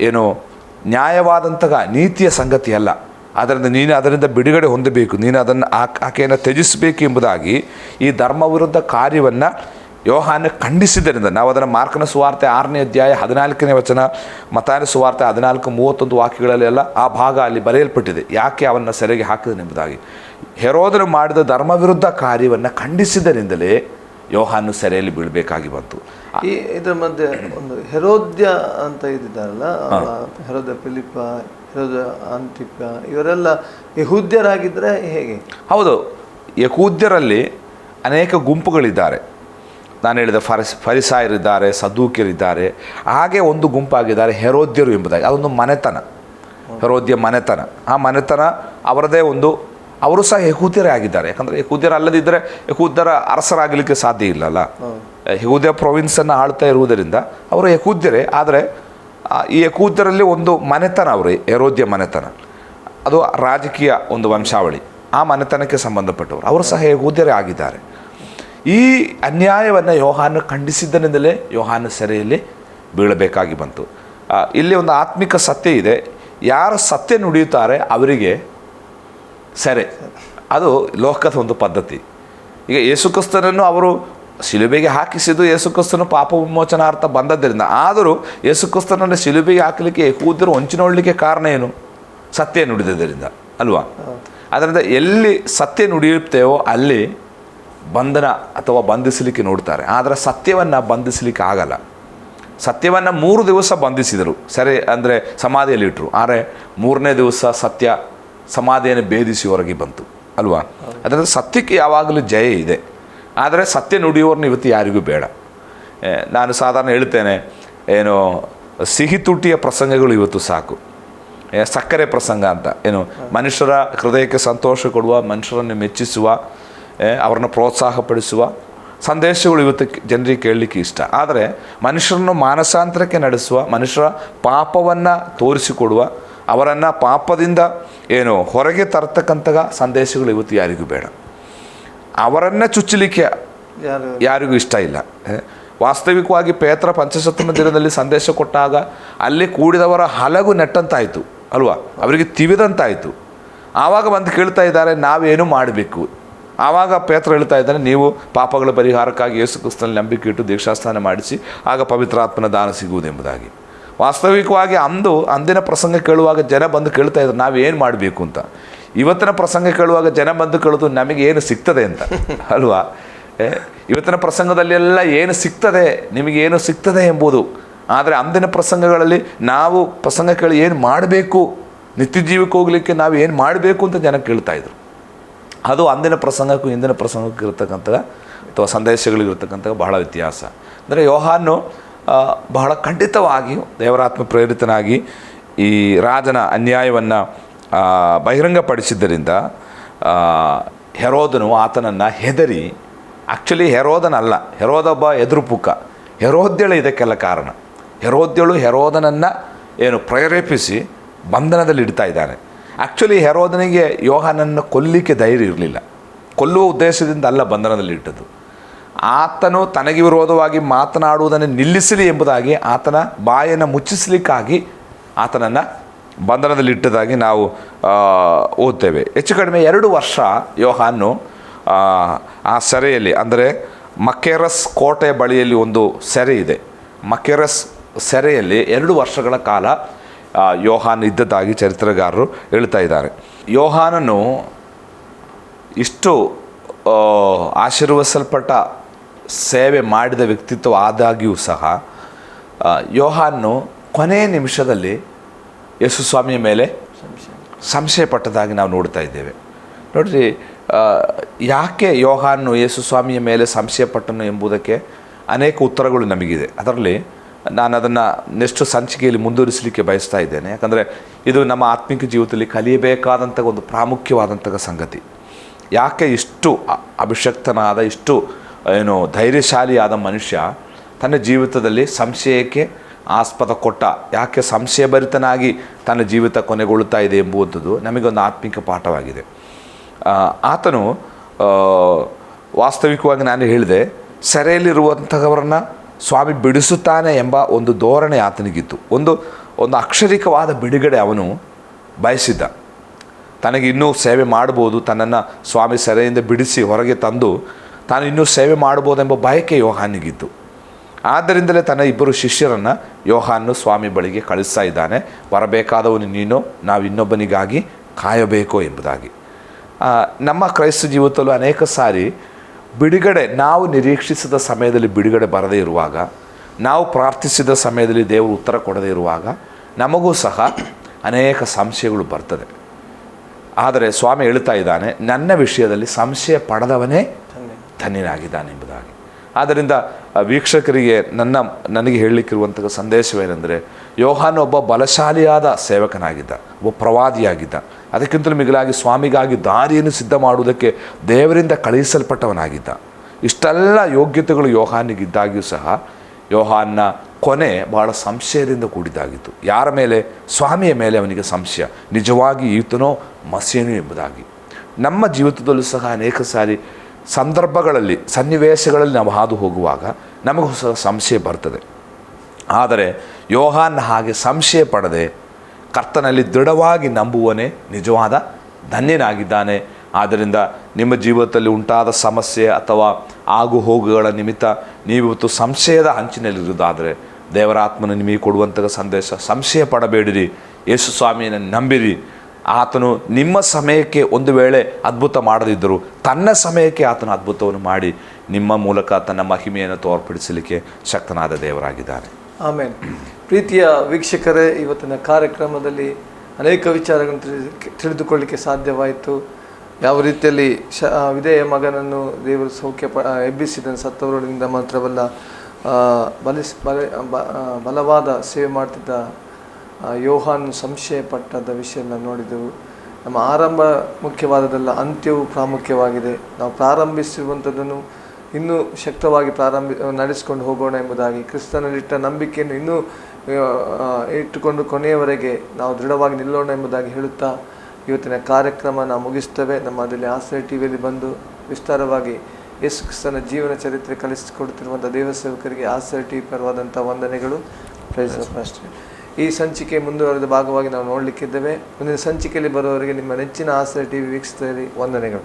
ಏನು ನ್ಯಾಯವಾದಂತಹ ನೀತಿಯ ಸಂಗತಿ ಅಲ್ಲ. ಅದರಿಂದ ನೀನು ಅದರಿಂದ ಬಿಡುಗಡೆ ಹೊಂದಬೇಕು. ನೀನು ಅದನ್ನು ಆಕೆಯನ್ನು ತ್ಯಜಿಸಬೇಕು ಎಂಬುದಾಗಿ ಈ ಧರ್ಮ ವಿರುದ್ಧ ಕಾರ್ಯವನ್ನು ಯೋಹಾನ ಖಂಡಿಸಿದ್ದರಿಂದ ನಾವು ಅದನ್ನು ಮಾರ್ಕನ ಸುವಾರ್ತೆ ಆರನೇ ಅಧ್ಯಾಯ ಹದಿನಾಲ್ಕನೇ ವಚನ ಮತಾನ ಸುವಾರ್ತೆ ಹದಿನಾಲ್ಕು ಮೂವತ್ತೊಂದು ವಾಕ್ಯಗಳಲ್ಲೆಲ್ಲ ಆ ಭಾಗ ಅಲ್ಲಿ ಬರೆಯಲ್ಪಟ್ಟಿದೆ. ಯಾಕೆ ಅವನ್ನು ಸೆರೆಗೆ ಹಾಕಿದನೆಂಬುದಾಗಿ ಹೆರೋದನು ಮಾಡಿದ ಧರ್ಮ ವಿರುದ್ಧ ಕಾರ್ಯವನ್ನು ಖಂಡಿಸಿದರಿಂದಲೇ ಯೋಹಾನು ಸೆರೆಯಲ್ಲಿ ಬೀಳಬೇಕಾಗಿ ಬಂತು. ಈ ಇದರ ಮಧ್ಯೆ ಒಂದು ಹೆರೋದ್ಯ ಅಂತ ಇದ್ದಿದ್ದಾರಲ್ಲ ಹೆರೋದ ಫಿಲಿಪ ಹೆರೋದ ಅಂತಿಪ್ಪ ಇವರೆಲ್ಲ ಯಹೂದ್ಯರಾಗಿದ್ದರೆ ಹೇಗೆ? ಹೌದು ಯಹೂದ್ಯರಲ್ಲಿ ಅನೇಕ ಗುಂಪುಗಳಿದ್ದಾರೆ. ನಾನು ಹೇಳಿದ ಫರಿಸ್ ಫರಿಸಾಯರಿದ್ದಾರೆ ಸದೂಕ್ಯರಿದ್ದಾರೆ ಹಾಗೆ ಒಂದು ಗುಂಪಾಗಿದ್ದಾರೆ ಹೆರೋದ್ಯರು ಎಂಬುದಾಗಿ. ಅದೊಂದು ಮನೆತನ. ಹೆರೋದ್ಯ ಮನೆತನ. ಆ ಮನೆತನ ಅವರದೇ ಒಂದು ಅವರು ಸಹ ಯಹೂದ್ಯರೇ ಆಗಿದ್ದಾರೆ. ಯಾಕಂದರೆ ಯಹೂದ್ಯರು ಅಲ್ಲದಿದ್ದರೆ ಯಹೂದ್ಯರ ಅರಸರಾಗಲಿಕ್ಕೆ ಸಾಧ್ಯ ಇಲ್ಲಲ್ಲ. ಯಹೂದ್ಯ ಪ್ರೊವಿನ್ಸನ್ನು ಆಳ್ತಾ ಇರುವುದರಿಂದ ಅವರು ಯಹೂದ್ಯರೇ. ಆದರೆ ಈ ಯಹೂದ್ಯರಲ್ಲಿ ಒಂದು ಮನೆತನ ಅವರು ಯರೋದ್ಯ ಮನೆತನ. ಅದು ರಾಜಕೀಯ ಒಂದು ವಂಶಾವಳಿ. ಆ ಮನೆತನಕ್ಕೆ ಸಂಬಂಧಪಟ್ಟವರು. ಅವರು ಸಹ ಯಹೂದ್ಯರೇ ಆಗಿದ್ದಾರೆ. ಈ ಅನ್ಯಾಯವನ್ನು ಯೋಹಾನ ಖಂಡಿಸಿದ್ದರಿಂದಲೇ ಯೋಹಾನ ಸೆರೆಯಲ್ಲಿ ಬೀಳಬೇಕಾಗಿ ಬಂತು. ಇಲ್ಲಿ ಒಂದು ಆತ್ಮಿಕ ಸತ್ಯ ಇದೆ. ಯಾರು ಸತ್ಯ ನುಡಿಯುತ್ತಾರೆ ಅವರಿಗೆ ಸೆರೆ. ಅದು ಲೋಕದ ಒಂದು ಪದ್ಧತಿ. ಈಗ ಯೇಸುಕ್ರಿಸ್ತನನ್ನು ಅವರು ಶಿಲುಬೆಗೆ ಹಾಕಿಸಿದ್ದು ಯೇಸುಕ್ರಿಸ್ತನು ಪಾಪ ವಿಮೋಚನಾರ್ಥ ಬಂದದ್ದರಿಂದ. ಆದರೂ ಯೇಸುಕ್ರಿಸ್ತನನ್ನು ಶಿಲುಬೆಗೆ ಹಾಕಲಿಕ್ಕೆ ಯಹೂದ್ಯರು ಹೊಂಚಿನೊಳ್ಳಿಕ್ಕೆ ಕಾರಣ ಏನು? ಸತ್ಯ ನುಡಿದದ್ದರಿಂದ ಅಲ್ವಾ? ಅದರಿಂದ ಎಲ್ಲಿ ಸತ್ಯ ನುಡಿಯುತ್ತೇವೋ ಅಲ್ಲಿ ಬಂಧನ ಅಥವಾ ಬಂಧಿಸಲಿಕ್ಕೆ ನೋಡ್ತಾರೆ. ಆದರೆ ಸತ್ಯವನ್ನು ಬಂಧಿಸಲಿಕ್ಕೆ ಆಗಲ್ಲ. ಸತ್ಯವನ್ನು ಮೂರು ದಿವಸ ಬಂಧಿಸಿದರು. ಸರಿ, ಅಂದರೆ ಸಮಾಧಿಯಲ್ಲಿಟ್ಟರು ಆದರೆ ಮೂರನೇ ದಿವಸ ಸತ್ಯ ಸಮಾಧಿಯನ್ನು ಭೇದಿಸಿ ಹೊರಗೆ ಬಂತು. ಅಲ್ವಾ? ಅದರಿಂದ ಸತ್ಯಕ್ಕೆ ಯಾವಾಗಲೂ ಜಯ ಇದೆ. ಆದರೆ ಸತ್ಯ ನುಡಿಯೋರ್ನ ಇವತ್ತು ಯಾರಿಗೂ ಬೇಡ. ನಾನು ಸಾಧಾರಣ ಹೇಳ್ತೇನೆ, ಏನು, ಸಿಹಿ ತುಟಿಯ ಪ್ರಸಂಗಗಳು ಇವತ್ತು ಸಾಕು. ಸಕ್ಕರೆ ಪ್ರಸಂಗ ಅಂತ. ಏನು, ಮನುಷ್ಯರ ಹೃದಯಕ್ಕೆ ಸಂತೋಷ ಕೊಡುವ, ಮನುಷ್ಯರನ್ನು ಮೆಚ್ಚಿಸುವ ಅವರನ್ನು ಪ್ರೋತ್ಸಾಹಪಡಿಸುವ ಸಂದೇಶಗಳು ಇವತ್ತು ಜನರಿಗೆ ಕೇಳಲಿಕ್ಕೆ ಇಷ್ಟ ಆದರೆ ಮನುಷ್ಯರನ್ನು ಮಾನಸಾಂತರಕ್ಕೆ ನಡೆಸುವ ಮನುಷ್ಯರ ಪಾಪವನ್ನು ತೋರಿಸಿಕೊಡುವ ಅವರನ್ನು ಪಾಪದಿಂದ ಏನು ಹೊರಗೆ ತರ್ತಕ್ಕಂತಹ ಸಂದೇಶಗಳು ಇವತ್ತು ಯಾರಿಗೂ ಬೇಡ ಅವರನ್ನು ಚುಚ್ಚಲಿಕ್ಕೆ ಯಾರು ಯಾರಿಗೂ ಇಷ್ಟ ಇಲ್ಲ ವಾಸ್ತವಿಕವಾಗಿ ಪೇತ್ರ ಪಂಚಶತನ ದಿನದಲ್ಲಿ ಸಂದೇಶ ಕೊಟ್ಟಾಗ ಅಲ್ಲಿ ಕೂಡಿದವರ ಹಲಗು ನೆಟ್ಟಂತಾಯಿತು ಅಲ್ವಾ ಅವರಿಗೆ ತಿವಿದಂತಾಯಿತು ಆವಾಗ ಬಂದು ಕೇಳ್ತಾ ಇದ್ದಾರೆ ನಾವೇನು ಮಾಡಬೇಕು ಆವಾಗ ಪೇತ್ರ ಹೇಳ್ತಾ ಇದ್ದಾನೆ, ನೀವು ಪಾಪಗಳ ಪರಿಹಾರಕ್ಕಾಗಿ ಯೇಸು ಕ್ರಿಸ್ತನಲ್ಲಿ ನಂಬಿಕೆ ಇಟ್ಟು ದೀಕ್ಷಾಸ್ಥಾನ ಮಾಡಿಸಿ, ಆಗ ಪವಿತ್ರಾತ್ಮನ ದಾನ ಸಿಗುವುದೆಂಬುದಾಗಿ ವಾಸ್ತವಿಕವಾಗಿ ಅಂದು, ಅಂದಿನ ಪ್ರಸಂಗ ಕೇಳುವಾಗ ಜನ ಬಂದು ಕೇಳ್ತಾ ಇದ್ದಾರೆ ನಾವೇನು ಮಾಡಬೇಕು ಅಂತ? ಇವತ್ತಿನ ಪ್ರಸಂಗ ಕೇಳುವಾಗ ಜನ ಬಂದು ಕೇಳೋದು ಏನು ಸಿಗ್ತದೆ ಅಂತ? ಅಲ್ವಾ? ಇವತ್ತಿನ ಪ್ರಸಂಗದಲ್ಲೆಲ್ಲ ಏನು ಸಿಗ್ತದೆ ನಿಮಗೇನು ಸಿಗ್ತದೆ ಎಂಬುದು. ಆದರೆ ಅಂದಿನ ಪ್ರಸಂಗಗಳಲ್ಲಿ ನಾವು ಪ್ರಸಂಗ ಕೇಳಿ ಏನು ಮಾಡಬೇಕು? ನಿತ್ಯ ಜೀವಕ್ಕೆ ಹೋಗಲಿಕ್ಕೆ ನಾವು ಏನು ಮಾಡಬೇಕು ಅಂತ ಜನ ಕೇಳ್ತಾ ಇದ್ರು. ಅದು ಅಂದಿನ ಪ್ರಸಂಗಕ್ಕೂ ಇಂದಿನ ಪ್ರಸಂಗಕ್ಕೂ ಇರತಕ್ಕಂಥ ಅಥವಾ ಸಂದೇಶಗಳಿಗಿರ್ತಕ್ಕಂಥ ಬಹಳ ವ್ಯತ್ಯಾಸ. ಅಂದರೆ ಯೋಹಾನು ಬಹಳ ಖಂಡಿತವಾಗಿ ದೇವರಾತ್ಮ ಪ್ರೇರಿತನಾಗಿ ಈ ರಾಜನ ಅನ್ಯಾಯವನ್ನು ಬಹಿರಂಗಪಡಿಸಿದ್ದರಿಂದ ಹೆರೋದನು ಆತನನ್ನು ಹೆದರಿ ಆ್ಯಕ್ಚುಲಿ ಹೆರೋದನಲ್ಲ ಹೆರೋದೊಬ್ಬ ಎದುರುಪುಕ, ಹೆರೋದ್ಯಳು ಇದಕ್ಕೆಲ್ಲ ಕಾರಣ. ಹೆರೋದ್ಯಳು ಹೆರೋದನನ್ನು ಏನು ಪ್ರೇರೇಪಿಸಿ ಬಂಧನದಲ್ಲಿ ಇಡ್ತಾ ಇದ್ದಾನೆ ಆ್ಯಕ್ಚುಲಿ ಹೆರೋದನಿಗೆ ಯೋಹಾನನ್ನು ಕೊಲ್ಲಿಕ್ಕೆ ಧೈರ್ಯ ಇರಲಿಲ್ಲ. ಕೊಲ್ಲುವ ಉದ್ದೇಶದಿಂದ ಅಲ್ಲ ಬಂಧನದಲ್ಲಿ ಇಟ್ಟದ್ದು. ಆತನು ತನಗೆ ವಿರೋಧವಾಗಿ ಮಾತನಾಡುವುದನ್ನು ನಿಲ್ಲಿಸಲಿ ಎಂಬುದಾಗಿ ಆತನ ಬಾಯನ್ನು ಮುಚ್ಚಿಸಲಿಕ್ಕಾಗಿ ಆತನನ್ನು ಬಂಧನದಲ್ಲಿ ಇಟ್ಟದಾಗಿ ನಾವು ಓದ್ತೇವೆ. ಹೆಚ್ಚು ಕಡಿಮೆ ಎರಡು ವರ್ಷ ಯೋಹಾನು ಆ, ಸೆರೆಯಲ್ಲಿ ಅಂದರೆ ಮಕೇರಸ್ ಕೋಟೆ ಬಳಿಯಲ್ಲಿ ಒಂದು ಸೆರೆ ಇದೆ. ಮಕೇರಸ್ ಸೆರೆಯಲ್ಲಿ ಎರಡು ವರ್ಷಗಳ ಕಾಲ ಯೋಹಾನ್ ಇದ್ದದ್ದಾಗಿ ಚರಿತ್ರೆಗಾರರು ಹೇಳ್ತಾ ಇದ್ದಾರೆ. ಯೋಹಾನನು ಇಷ್ಟು ಆಶೀರ್ವಸಲ್ಪಟ್ಟ ಸೇವೆ ಮಾಡಿದ ವ್ಯಕ್ತಿತ್ವ ಆದಾಗ್ಯೂ ಸಹ ಯೋಹಾನು ಕೊನೆಯ ನಿಮಿಷದಲ್ಲಿ ಯೇಸು ಸ್ವಾಮಿಯ ಮೇಲೆ ಸಂಶಯ ಪಟ್ಟದಾಗಿ ನಾವು ನೋಡ್ತಾ ಇದ್ದೇವೆ. ನೋಡ್ರಿ ಯಾಕೆ ಯೋಹಾನು ಯೇಸು ಸ್ವಾಮಿಯ ಮೇಲೆ ಸಂಶಯಪಟ್ಟನು ಎಂಬುದಕ್ಕೆ ಅನೇಕ ಉತ್ತರಗಳು ನಮಗಿದೆ. ಅದರಲ್ಲಿ ನಾನು ಅದನ್ನು ನೆಕ್ಸ್ಟ್ ಸಂಚಿಕೆಯಲ್ಲಿ ಮುಂದುವರಿಸಲಿಕ್ಕೆ ಬಯಸ್ತಾ ಇದ್ದೇನೆ. ಯಾಕಂದರೆ ಇದು ನಮ್ಮ ಆತ್ಮಿಕ ಜೀವಿತದಲ್ಲಿ ಕಲಿಯಬೇಕಾದಂಥ ಒಂದು ಪ್ರಾಮುಖ್ಯವಾದಂಥ ಸಂಗತಿ. ಯಾಕೆ ಇಷ್ಟು ಅಭಿಷಕ್ತನಾದ, ಇಷ್ಟು, ಏನು, ಧೈರ್ಯಶಾಲಿಯಾದ ಮನುಷ್ಯ ತನ್ನ ಜೀವಿತದಲ್ಲಿ ಸಂಶಯಕ್ಕೆ ಆಸ್ಪದ ಕೊಟ್ಟ, ಯಾಕೆ ಸಂಶಯಭರಿತನಾಗಿ ತನ್ನ ಜೀವಿತ ಕೊನೆಗೊಳ್ಳುತ್ತಾ ಇದೆ ಎಂಬುವಂಥದ್ದು ನಮಗೊಂದು ಆತ್ಮಿಕ ಪಾಠವಾಗಿದೆ. ಆತನು ವಾಸ್ತವಿಕವಾಗಿ ನಾನು ಹೇಳಿದೆ ಸೆರೆಯಲ್ಲಿರುವಂಥವರನ್ನು ಸ್ವಾಮಿ ಬಿಡಿಸುತ್ತಾನೆ ಎಂಬ ಒಂದು ಧೋರಣೆ ಆತನಿಗಿತ್ತು. ಒಂದು ಒಂದು ಅಕ್ಷರಿಕವಾದ ಬಿಡುಗಡೆ ಅವನು ಬಯಸಿದ್ದ. ತನಗೆ ಇನ್ನೂ ಸೇವೆ ಮಾಡ್ಬೋದು ತನ್ನನ್ನು ಸ್ವಾಮಿ ಸೆರೆಯಿಂದ ಬಿಡಿಸಿ ಹೊರಗೆ ತಂದು ತಾನು ಇನ್ನೂ ಸೇವೆ ಮಾಡ್ಬೋದೆಂಬ ಬಯಕೆ ಯೋಹಾನಿಗಿತ್ತು. ಆದ್ದರಿಂದಲೇ ತನ್ನ ಇಬ್ಬರು ಶಿಷ್ಯರನ್ನು ಯೋಹಾನ್ನು ಸ್ವಾಮಿ ಬಳಿಗೆ ಕಳಿಸ್ತಾ ಇದ್ದಾನೆ. ಬರಬೇಕಾದವನು ನೀನು, ನಾವು ಇನ್ನೊಬ್ಬನಿಗಾಗಿ ಕಾಯಬೇಕು ಎಂಬುದಾಗಿ. ನಮ್ಮ ಕ್ರೈಸ್ತ ಜೀವಿತದಲ್ಲೂ ಅನೇಕ ಸಾರಿ ಬಿಡುಗಡೆ, ನಾವು ನಿರೀಕ್ಷಿಸಿದ ಸಮಯದಲ್ಲಿ ಬಿಡುಗಡೆ ಬರದೇ ಇರುವಾಗ, ನಾವು ಪ್ರಾರ್ಥಿಸಿದ ಸಮಯದಲ್ಲಿ ದೇವರು ಉತ್ತರ ಕೊಡದೇ ಇರುವಾಗ, ನಮಗೂ ಸಹ ಅನೇಕ ಸಂಶಯಗಳು ಬರ್ತದೆ. ಆದರೆ ಸ್ವಾಮಿ ಹೇಳ್ತಾ ಇದ್ದಾನೆ, ನನ್ನ ವಿಷಯದಲ್ಲಿ ಸಂಶಯ ಪಡೆದವನೇ ಧನ್ಯನಾಗಿದ್ದಾನೆ ಎಂಬುದಾಗಿ. ಆದ್ದರಿಂದ ವೀಕ್ಷಕರಿಗೆ ನನ್ನ, ನನಗೆ ಹೇಳಲಿಕ್ಕಿರುವಂತಹ ಸಂದೇಶವೇನೆಂದರೆ, ಯೋಹಾನ್ ಒಬ್ಬ ಬಲಶಾಲಿಯಾದ ಸೇವಕನಾಗಿದ್ದ, ಒಬ್ಬ ಪ್ರವಾದಿಯಾಗಿದ್ದ. ಅದಕ್ಕಿಂತಲೂ ಮಿಗಿಲಾಗಿ ಸ್ವಾಮಿಗಾಗಿ ದಾರಿಯನ್ನು ಸಿದ್ಧ ಮಾಡುವುದಕ್ಕೆ ದೇವರಿಂದ ಕಳುಹಿಸಲ್ಪಟ್ಟವನಾಗಿದ್ದ. ಇಷ್ಟೆಲ್ಲ ಯೋಗ್ಯತೆಗಳು ಯೋಹಾನಿಗಿದ್ದಾಗಿಯೂ ಸಹ ಯೋಹಾನ್ನ ಕೊನೆ ಬಹಳ ಸಂಶಯದಿಂದ ಕೂಡಿದ್ದಾಗಿತ್ತು. ಯಾರ ಮೇಲೆ? ಸ್ವಾಮಿಯ ಮೇಲೆ ಅವನಿಗೆ ಸಂಶಯ. ನಿಜವಾಗಿ ಈತನೋ ಮಸೇನು ಎಂಬುದಾಗಿ. ನಮ್ಮ ಜೀವಿತದಲ್ಲೂ ಸಹ ಅನೇಕ ಸಾರಿ ಸಂದರ್ಭಗಳಲ್ಲಿ, ಸನ್ನಿವೇಶಗಳಲ್ಲಿ ನಾವು ಹಾದು ಹೋಗುವಾಗ ನಮಗೂ ಸಹ ಸಂಶಯ ಬರ್ತದೆ. ಆದರೆ ಯೋಹಾನ್ ಹಾಗೆ ಸಂಶಯ ಪಡದೆ ಕರ್ತನಲ್ಲಿ ದೃಢವಾಗಿ ನಂಬುವನೇ ನಿಜವಾದ ಧನ್ಯನಾಗಿದ್ದಾನೆ. ಆದ್ದರಿಂದ ನಿಮ್ಮ ಜೀವಿತದಲ್ಲಿ ಉಂಟಾದ ಸಮಸ್ಯೆ ಅಥವಾ ಆಗು ಹೋಗುಗಳ ನಿಮಿತ್ತ ನೀವಿವತ್ತು ಸಂಶಯದ ಹಂಚಿನಲ್ಲಿರುವುದಾದರೆ ದೇವರಾತ್ಮನ ನಿಮಗೆ ಕೊಡುವಂತಹ ಸಂದೇಶ ಸಂಶಯ ಪಡಬೇಡಿರಿ ಯೇಸು ಸ್ವಾಮಿಯನ್ನು ನಂಬಿರಿ. ಆತನು ನಿಮ್ಮ ಸಮಯಕ್ಕೆ ಒಂದು ವೇಳೆ ಅದ್ಭುತ ಮಾಡದಿದ್ದರೂ ತನ್ನ ಸಮಯಕ್ಕೆ ಆತನು ಅದ್ಭುತವನ್ನು ಮಾಡಿ ನಿಮ್ಮ ಮೂಲಕ ತನ್ನ ಮಹಿಮೆಯನ್ನು ತೋರ್ಪಡಿಸಲಿಕ್ಕೆ ಶಕ್ತನಾದ ದೇವರಾಗಿದ್ದಾನೆ. ಆಮೇಲೆ ಪ್ರೀತಿಯ ವೀಕ್ಷಕರೇ, ಇವತ್ತಿನ ಕಾರ್ಯಕ್ರಮದಲ್ಲಿ ಅನೇಕ ವಿಚಾರಗಳನ್ನು ತಿಳಿದುಕೊಳ್ಳಿಕ್ಕೆ ಸಾಧ್ಯವಾಯಿತು. ಯಾವ ರೀತಿಯಲ್ಲಿ ಶ ವಿಧೇಯ ಮಗನನ್ನು ದೇವರು ಸೌಖ್ಯ ಪ ಎಬ್ಬಿಸಿದ ಸತ್ತವರೊಳಗಿಂದ ಮಾತ್ರವಲ್ಲ ಬಲಿಸ್, ಬಲ ಬಲವಾದ ಸೇವೆ ಮಾಡ್ತಿದ್ದ ಯೋಹಾನ್ ಸಂಶಯ ಪಟ್ಟದ ವಿಷಯ ನೋಡಿದೆವು. ನಮ್ಮ ಆರಂಭ ಮುಖ್ಯವಾದದಲ್ಲ ಅಂತ್ಯವು ಪ್ರಾಮುಖ್ಯವಾಗಿದೆ. ನಾವು ಪ್ರಾರಂಭಿಸಿರುವಂಥದ್ದನ್ನು ಇನ್ನೂ ಶಕ್ತವಾಗಿ ಪ್ರಾರಂಭಿ, ನಡೆಸಿಕೊಂಡು ಹೋಗೋಣ ಎಂಬುದಾಗಿ ಕ್ರಿಸ್ತನಲ್ಲಿಟ್ಟ ನಂಬಿಕೆಯನ್ನು ಇನ್ನೂ ಇಟ್ಟುಕೊಂಡು ಕೊನೆಯವರೆಗೆ ನಾವು ದೃಢವಾಗಿ ನಿಲ್ಲೋಣ ಎಂಬುದಾಗಿ ಹೇಳುತ್ತಾ, ಇವತ್ತಿನ ಕಾರ್ಯಕ್ರಮ ನಾವು ಮುಗಿಸ್ತೇವೆ. ನಮ್ಮ ಅದರಲ್ಲಿ ಆಸರೆ ಟಿ ವಿಯಲ್ಲಿ ಬಂದು ವಿಸ್ತಾರವಾಗಿ ಯೇಸು ಕ್ರಿಸ್ತನ ಜೀವನ ಚರಿತ್ರೆ ಕಲಿಸಿಕೊಡುತ್ತಿರುವಂಥ ದೇವಸೇವಕರಿಗೆ ಆಸರೆ ಟಿ ಪರವಾದಂಥ ವಂದನೆಗಳು. ಪ್ರೈಸ್ ಈ ಸಂಚಿಕೆ ಮುಂದುವರೆದ ಭಾಗವಾಗಿ ನಾವು ನೋಡಲಿಕ್ಕಿದ್ದೇವೆ. ಮುಂದಿನ ಸಂಚಿಕೆಯಲ್ಲಿ ಬರುವವರಿಗೆ ನಿಮ್ಮ ನೆಚ್ಚಿನ ಆಸರೆ ಟಿ ವಿ ವಂದನೆಗಳು.